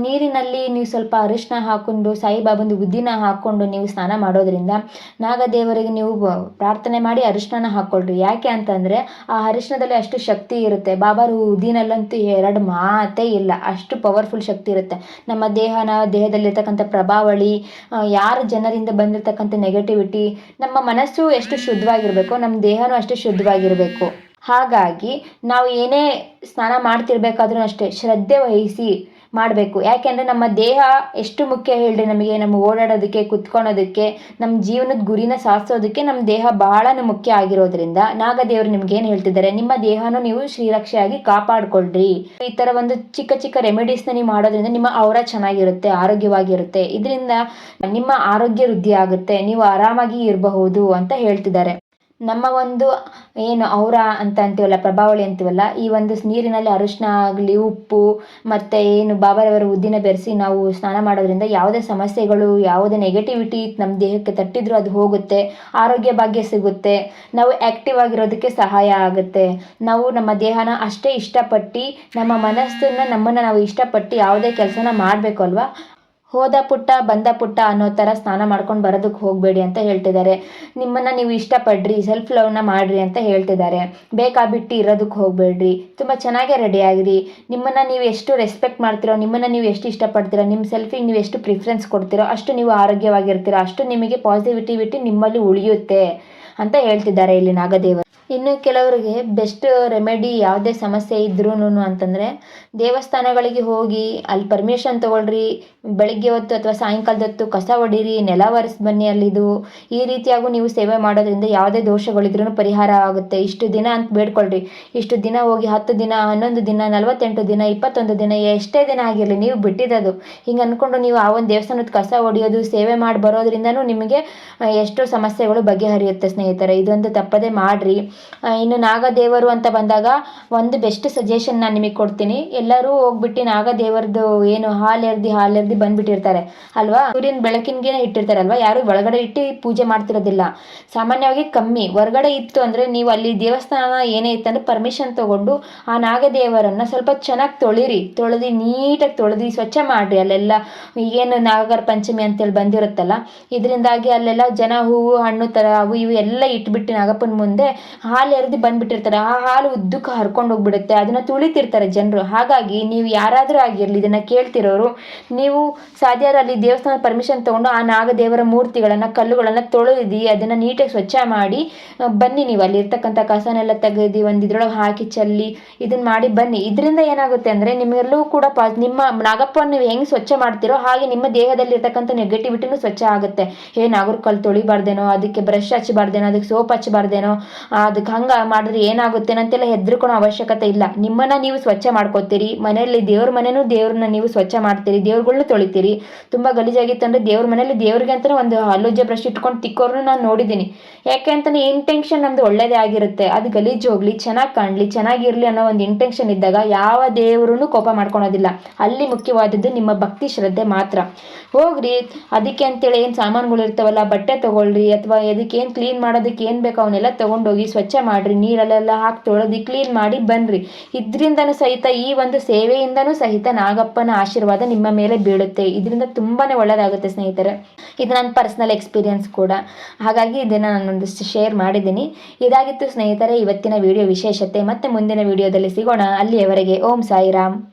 ನೀರಿನಲ್ಲಿ ನೀವು ಸ್ವಲ್ಪ ಅರಿಶಿನ ಹಾಕೊಂಡು, ಸಾಯಿಬಾಬಂದು ಉದ್ದಿನ ಹಾಕ್ಕೊಂಡು ನೀವು ಸ್ನಾನ ಮಾಡೋದ್ರಿಂದ ನಾಗದೇವರಿಗೆ ನೀವು ಪ್ರಾರ್ಥನೆ ಮಾಡಿ ಅರಿಶಿನ ಹಾಕ್ಕೊಳ್ರಿ ಯಾಕೆ ಅಂತಂದರೆ ಆ ಅರಿಶಿನದಲ್ಲಿ ಅಷ್ಟು ಶಕ್ತಿ ಇರುತ್ತೆ. ಬಾಬಾ ರುದಿನಲ್ಲಂತೂ ಎರಡು ಮಾತೇ ಇಲ್ಲ. ಅಷ್ಟು ಪವರ್ಫುಲ್ ಶಕ್ತಿ ಇರುತ್ತೆ. ನಮ್ಮ ದೇಹನ, ದೇಹದಲ್ಲಿರ್ತಕ್ಕಂಥ ಪ್ರಭಾವಳಿ ಯಾರ ಜನರಿಂದ ಬಂದಿರತಕ್ಕಂಥ ನೆಗೆಟಿವಿಟಿ ನಮ್ಮ ಮನಸ್ಸು ಎಷ್ಟು ಶುದ್ಧವಾಗಿರಬೇಕು, ನಮ್ಮ ದೇಹನೂ ಅಷ್ಟು ಶುದ್ಧವಾಗಿರಬೇಕು. ಹಾಗಾಗಿ ನಾವು ಏನೇ ಸ್ನಾನ ಮಾಡ್ತಿರ್ಬೇಕಾದ್ರೂ ಅಷ್ಟೇ ಶ್ರದ್ಧೆ ವಹಿಸಿ ಮಾಡಬೇಕು. ಯಾಕೆಂದರೆ ನಮ್ಮ ದೇಹ ಎಷ್ಟು ಮುಖ್ಯ ಹೇಳ್ರಿ ನಮಗೆ? ನಮ್ಮ ಓಡಾಡೋದಕ್ಕೆ, ಕುತ್ಕೊಳೋದಕ್ಕೆ, ನಮ್ಮ ಜೀವನದ ಗುರಿನ ಸಾಧಿಸೋದಕ್ಕೆ ನಮ್ಮ ದೇಹ ಬಹಳ ಮುಖ್ಯ ಆಗಿರೋದ್ರಿಂದ ನಾಗದೇವರು ನಿಮ್ಗೆ ಏನು ಹೇಳ್ತಿದ್ದಾರೆ? ನಿಮ್ಮ ದೇಹನೂ ನೀವು ಶ್ರೀರಕ್ಷೆಯಾಗಿ ಕಾಪಾಡ್ಕೊಳ್ರಿ. ಈ ಥರ ಒಂದು ಚಿಕ್ಕ ಚಿಕ್ಕ ರೆಮಿಡೀಸ್ನ ನೀವು ಮಾಡೋದ್ರಿಂದ ನಿಮ್ಮ ಅವರ ಚೆನ್ನಾಗಿರುತ್ತೆ, ಆರೋಗ್ಯವಾಗಿರುತ್ತೆ. ಇದರಿಂದ ನಿಮ್ಮ ಆರೋಗ್ಯ ವೃದ್ಧಿ ಆಗುತ್ತೆ. ನೀವು ಆರಾಮಾಗಿ ಇರಬಹುದು ಅಂತ ಹೇಳ್ತಿದ್ದಾರೆ. ನಮ್ಮ ಒಂದು, ಏನು ಔರ ಅಂತ ಅಂತೀವಲ್ಲ, ಪ್ರಭಾವಳಿ ಅಂತೀವಲ್ಲ, ಈ ಒಂದು ನೀರಿನಲ್ಲಿ ಅರಿಶಿನ ಆಗಲಿ, ಉಪ್ಪು, ಮತ್ತು ಏನು, ಬಾಬಾರವರು ಉದ್ದಿನ ಬೆರೆಸಿ ನಾವು ಸ್ನಾನ ಮಾಡೋದ್ರಿಂದ ಯಾವುದೇ ಸಮಸ್ಯೆಗಳು, ಯಾವುದೇ ನೆಗೆಟಿವಿಟಿ ನಮ್ಮ ದೇಹಕ್ಕೆ ತಟ್ಟಿದ್ರೂ ಅದು ಹೋಗುತ್ತೆ, ಆರೋಗ್ಯ ಭಾಗ್ಯ ಸಿಗುತ್ತೆ, ನಾವು ಆ್ಯಕ್ಟಿವ್ ಆಗಿರೋದಕ್ಕೆ ಸಹಾಯ ಆಗುತ್ತೆ. ನಾವು ನಮ್ಮ ದೇಹನ ಅಷ್ಟೇ ಇಷ್ಟಪಟ್ಟು, ನಮ್ಮ ಮನಸ್ಸನ್ನು ನಮ್ಮನ್ನು ನಾವು ಇಷ್ಟಪಟ್ಟು ಯಾವುದೇ ಕೆಲಸನ ಮಾಡಬೇಕು ಅಲ್ವಾ? ಹೋದ ಪುಟ್ಟ, ಬಂದ ಪುಟ್ಟ ಅನ್ನೋ ಥರ ಸ್ನಾನ ಮಾಡ್ಕೊಂಡು ಬರೋದಕ್ಕೆ ಹೋಗಬೇಡಿ ಅಂತ ಹೇಳ್ತಿದ್ದಾರೆ. ನಿಮ್ಮನ್ನು ನೀವು ಇಷ್ಟಪಡ್ರಿ ಸೆಲ್ಫ್ ಲವ್ನ ಮಾಡಿರಿ ಅಂತ ಹೇಳ್ತಿದ್ದಾರೆ. ಬೇಕಾಬಿಟ್ಟು ಇರೋದಕ್ಕೆ ಹೋಗಬೇಡ್ರಿ. ತುಂಬ ಚೆನ್ನಾಗೇ ರೆಡಿ ಆಗಿರಿ. ನಿಮ್ಮನ್ನು ನೀವು ಎಷ್ಟು ರೆಸ್ಪೆಕ್ಟ್ ಮಾಡ್ತೀರೋ, ನಿಮ್ಮನ್ನು ನೀವು ಎಷ್ಟು ಇಷ್ಟಪಡ್ತೀರೋ ನಿಮ್ಮ ಸೆಲ್ಫಿಗೆ ನೀವು ಎಷ್ಟು ಪ್ರಿಫರೆನ್ಸ್ ಕೊಡ್ತೀರೋ, ಅಷ್ಟು ನೀವು ಆರೋಗ್ಯವಾಗಿರ್ತೀರೋ, ಅಷ್ಟು ನಿಮಗೆ ಪಾಸಿಟಿವಿಟಿ ನಿಮ್ಮಲ್ಲಿ ಉಳಿಯುತ್ತೆ ಅಂತ ಹೇಳ್ತಿದ್ದಾರೆ ಇಲ್ಲಿ ನಾಗದೇವರು. ಇನ್ನು ಕೆಲವರಿಗೆ ಬೆಸ್ಟ್ ರೆಮೆಡಿ ಯಾವುದೇ ಸಮಸ್ಯೆ ಇದ್ರೂ ಅಂತಂದರೆ ದೇವಸ್ಥಾನಗಳಿಗೆ ಹೋಗಿ ಅಲ್ಲಿ ಪರ್ಮಿಷನ್ ತೊಗೊಳ್ರಿ, ಬೆಳಗ್ಗೆ ಹೊತ್ತು ಅಥವಾ ಸಾಯಂಕಾಲದ ಹೊತ್ತು ಕಸ ಹೊಡೀರಿ ನೆಲ ಒರೆಸಿ ಬನ್ನಿ ಅಲ್ಲಿದು ಈ ರೀತಿಯಾಗೂ ನೀವು ಸೇವೆ ಮಾಡೋದ್ರಿಂದ ಯಾವುದೇ ದೋಷಗಳಿದ್ರೂ ಪರಿಹಾರ ಆಗುತ್ತೆ. ಇಷ್ಟು ದಿನ ಅಂತ ಬೇಡ್ಕೊಳ್ರಿ. ಇಷ್ಟು ದಿನ ಹೋಗಿ ಹತ್ತು ದಿನ, ಹನ್ನೊಂದು ದಿನ, ನಲವತ್ತೆಂಟು ದಿನ, ಇಪ್ಪತ್ತೊಂದು ದಿನ, ಎಷ್ಟೇ ದಿನ ಆಗಿರಲಿ ನೀವು ಬಿಟ್ಟಿದ್ದದು. ಹಿಂಗೆ ಅಂದ್ಕೊಂಡು ನೀವು ಆ ಒಂದು ದೇವಸ್ಥಾನದ ಕಸ ಹೊಡೆಯೋದು ಸೇವೆ ಮಾಡಿ ಬರೋದ್ರಿಂದನೂ ನಿಮಗೆ ಎಷ್ಟೋ ಸಮಸ್ಯೆಗಳು ಬಗೆಹರಿಯುತ್ತೆ ಸ್ನೇಹಿತರೆ. ಇದೊಂದು ತಪ್ಪದೇ ಮಾಡಿರಿ. ಇನ್ನು ನಾಗದೇವರು ಅಂತ ಬಂದಾಗ ಒಂದು ಬೆಸ್ಟ್ ಸಜೆಷನ್ ನಾನು ನಿಮಗೆ ಕೊಡ್ತೀನಿ. ಎಲ್ಲರೂ ಹೋಗ್ಬಿಟ್ಟು ನಾಗದೇವರದು ಏನು ಹಾಲು ಎರ್ದಿ ಹಾಲು ಎರ್ದಿ ಬಂದ್ಬಿಟ್ಟಿರ್ತಾರೆ, ಅಲ್ವಾ? ಸೂರ್ಯನ ಇಟ್ಟಿರ್ತಾರ ಅಲ್ವಾ ಯಾರು ಒಳಗಡೆ ಇಟ್ಟು ಪೂಜೆ ಮಾಡ್ತಿರೋದಿಲ್ಲ. ಸಾಮಾನ್ಯವಾಗಿ ಕಮ್ಮಿ. ಹೊರಗಡೆ ಇತ್ತು ಅಂದರೆ ನೀವು ಅಲ್ಲಿ ದೇವಸ್ಥಾನ ಏನೇ ಇತ್ತಂದ್ರೆ ಪರ್ಮಿಷನ್ ತಗೊಂಡು ಆ ನಾಗದೇವರನ್ನು ಸ್ವಲ್ಪ ಚೆನ್ನಾಗಿ ತೊಳಿರಿ. ತೊಳೆದು, ನೀಟಾಗಿ ತೊಳೆದು, ಸ್ವಚ್ಛ ಮಾಡಿರಿ. ಅಲ್ಲೆಲ್ಲ ಏನು ನಾಗರ ಪಂಚಮಿ ಅಂತೇಳಿ ಬಂದಿರುತ್ತಲ್ಲ, ಇದರಿಂದಾಗಿ ಅಲ್ಲೆಲ್ಲ ಜನ ಹೂವು, ಹಣ್ಣು ಥರ ಅವು ಇವು ಎಲ್ಲ ಇಟ್ಬಿಟ್ಟು ನಾಗಪ್ಪನ ಮುಂದೆ ಹಾಲು ಎರೆದು ಬಂದ್ಬಿಟ್ಟಿರ್ತಾರೆ. ಆ ಹಾಲು ಉದ್ದಕ್ಕೆ ಹರ್ಕೊಂಡು ಹೋಗ್ಬಿಡುತ್ತೆ. ಅದನ್ನು ತುಳಿತಿರ್ತಾರೆ ಜನರು. ಹಾಗಾಗಿ ನೀವು ಯಾರಾದರೂ ಆಗಿರಲಿ, ಇದನ್ನು ಕೇಳ್ತಿರೋರು, ನೀವು ಸಾಧ್ಯ ಅಲ್ಲಿ ದೇವಸ್ಥಾನ ಪರ್ಮಿಷನ್ ತೊಗೊಂಡು ಆ ನಾಗದೇವರ ಮೂರ್ತಿಗಳನ್ನು, ಕಲ್ಲುಗಳನ್ನು ತೊಳೆದು ಅದನ್ನು ನೀಟಾಗಿ ಸ್ವಚ್ಛ ಮಾಡಿ ಬನ್ನಿ ನೀವು. ಅಲ್ಲಿ ಇರ್ತಕ್ಕಂಥ ಕಸನೆಲ್ಲ ತೆಗೆದು ಒಂದು ಇದ್ರೊಳಗೆ ಹಾಕಿ ಚೆಲ್ಲಿ ಇದನ್ನ ಮಾಡಿ ಬನ್ನಿ. ಇದರಿಂದ ಏನಾಗುತ್ತೆ ಅಂದರೆ ನಿಮಗೆಲ್ಲೂ ಕೂಡ ಪಾ, ನಿಮ್ಮ ನಾಗಪ್ಪನ ನೀವು ಹೆಂಗೆ ಸ್ವಚ್ಛ ಮಾಡ್ತೀರೋ ಹಾಗೆ ನಿಮ್ಮ ದೇಹದಲ್ಲಿ ಇರ್ತಕ್ಕಂಥ ನೆಗೆಟಿವಿಟಿನೂ ಸ್ವಚ್ಛ ಆಗುತ್ತೆ. ಏ ನಾಗರ ಕಲ್ಲು ತೊಳಿಬಾರ್ದೇನೋ, ಅದಕ್ಕೆ ಬ್ರಷ್ ಹಚ್ಚಬಾರ್ದೇನೋ ಅದಕ್ಕೆ ಸೋಪ್ ಹಚ್ಚಬಾರ್ದೇನೋ ಅದಕ್ಕೆ ಹಂಗೆ ಮಾಡಿದ್ರೆ ಏನಾಗುತ್ತೆ ಅಂತೆಲ್ಲ ಹೆದರ್ಕೊಳೋ ಅವಶ್ಯಕತೆ ಇಲ್ಲ. ನಿಮ್ಮನ್ನ ನೀವು ಸ್ವಚ್ಛ ಮಾಡ್ಕೋತೀರಿ, ಮನೆಯಲ್ಲಿ ದೇವ್ರ ಮನೆನೂ ದೇವ್ರನ್ನ ನೀವು ಸ್ವಚ್ಛ ಮಾಡ್ತೀರಿ ದೇವ್ರಗಳನ್ನ ತೊಳಿತೀರಿ. ತುಂಬ ಗಲೀಜಾಗಿತ್ತು ಅಂದರೆ ದೇವ್ರ ಮನೇಲಿ ದೇವ್ರಿಗೆ ಅಂತಲೇ ಒಂದು ಹಲ್ಲುಜ್ಜ ಬ್ರಷ್ ಇಟ್ಕೊಂಡು ತಿಕ್ಕೋರ್ನು ನಾನು ನೋಡಿದ್ದೀನಿ. ಯಾಕೆ ಅಂತಾನೆ ಇಂಟೆನ್ಷನ್ ನಮ್ಮದು ಒಳ್ಳೇದೇ ಆಗಿರುತ್ತೆ. ಅದು ಗಲೀಜು ಹೋಗ್ಲಿ, ಚೆನ್ನಾಗಿ ಕಾಣಲಿ, ಚೆನ್ನಾಗಿರಲಿ ಅನ್ನೋ ಒಂದು ಇಂಟೆನ್ಷನ್ ಇದ್ದಾಗ ಯಾವ ದೇವ್ರೂ ಕೋಪ ಮಾಡ್ಕೊಳೋದಿಲ್ಲ. ಅಲ್ಲಿ ಮುಖ್ಯವಾದದ್ದು ನಿಮ್ಮ ಭಕ್ತಿ ಶ್ರದ್ಧೆ ಮಾತ್ರ. ಹೋಗ್ರಿ, ಅದಕ್ಕೆ ಅಂತೇಳಿ ಏನು ಸಾಮಾನುಗಳು ಇರ್ತಾವಲ್ಲ, ಬಟ್ಟೆ ತಗೊಳ್ರಿ ಅಥವಾ ಅದಕ್ಕೆ ಏನು ಕ್ಲೀನ್ ಮಾಡೋದಕ್ಕೆ ಏನು ಬೇಕೋ ಅವನ್ನೆಲ್ಲ ತೊಗೊಂಡೋಗಿ ಸ್ವಚ್ಛ ಮಾಡಿರಿ, ನೀರಲ್ಲೆಲ್ಲ ಹಾಕಿ ತೊಳೆದು ಕ್ಲೀನ್ ಮಾಡಿ ಬನ್ನಿರಿ ಇದರಿಂದನೂ ಸಹಿತ ಈ ಒಂದು ಸೇವೆಯಿಂದನೂ ಸಹಿತ ನಾಗಪ್ಪನ ಆಶೀರ್ವಾದ ನಿಮ್ಮ ಮೇಲೆ ಬೀಳುತ್ತೆ. ಇದರಿಂದ ತುಂಬಾ ಒಳ್ಳೆಯದಾಗುತ್ತೆ ಸ್ನೇಹಿತರೆ. ಇದು ನನ್ನ ಪರ್ಸ್ನಲ್ ಎಕ್ಸ್ಪೀರಿಯನ್ಸ್ ಕೂಡ. ಹಾಗಾಗಿ ಇದನ್ನು ನಾನೊಂದಿಷ್ಟು ಶೇರ್ ಮಾಡಿದ್ದೀನಿ. ಇದಾಗಿತ್ತು ಸ್ನೇಹಿತರೆ, ಇವತ್ತಿನ ವಿಡಿಯೋ ವಿಶೇಷತೆ. ಮತ್ತೆ ಮುಂದಿನ ವಿಡಿಯೋದಲ್ಲಿ ಸಿಗೋಣ. ಅಲ್ಲಿಯವರೆಗೆ ಓಂ ಸಾಯಿರಾಮ್.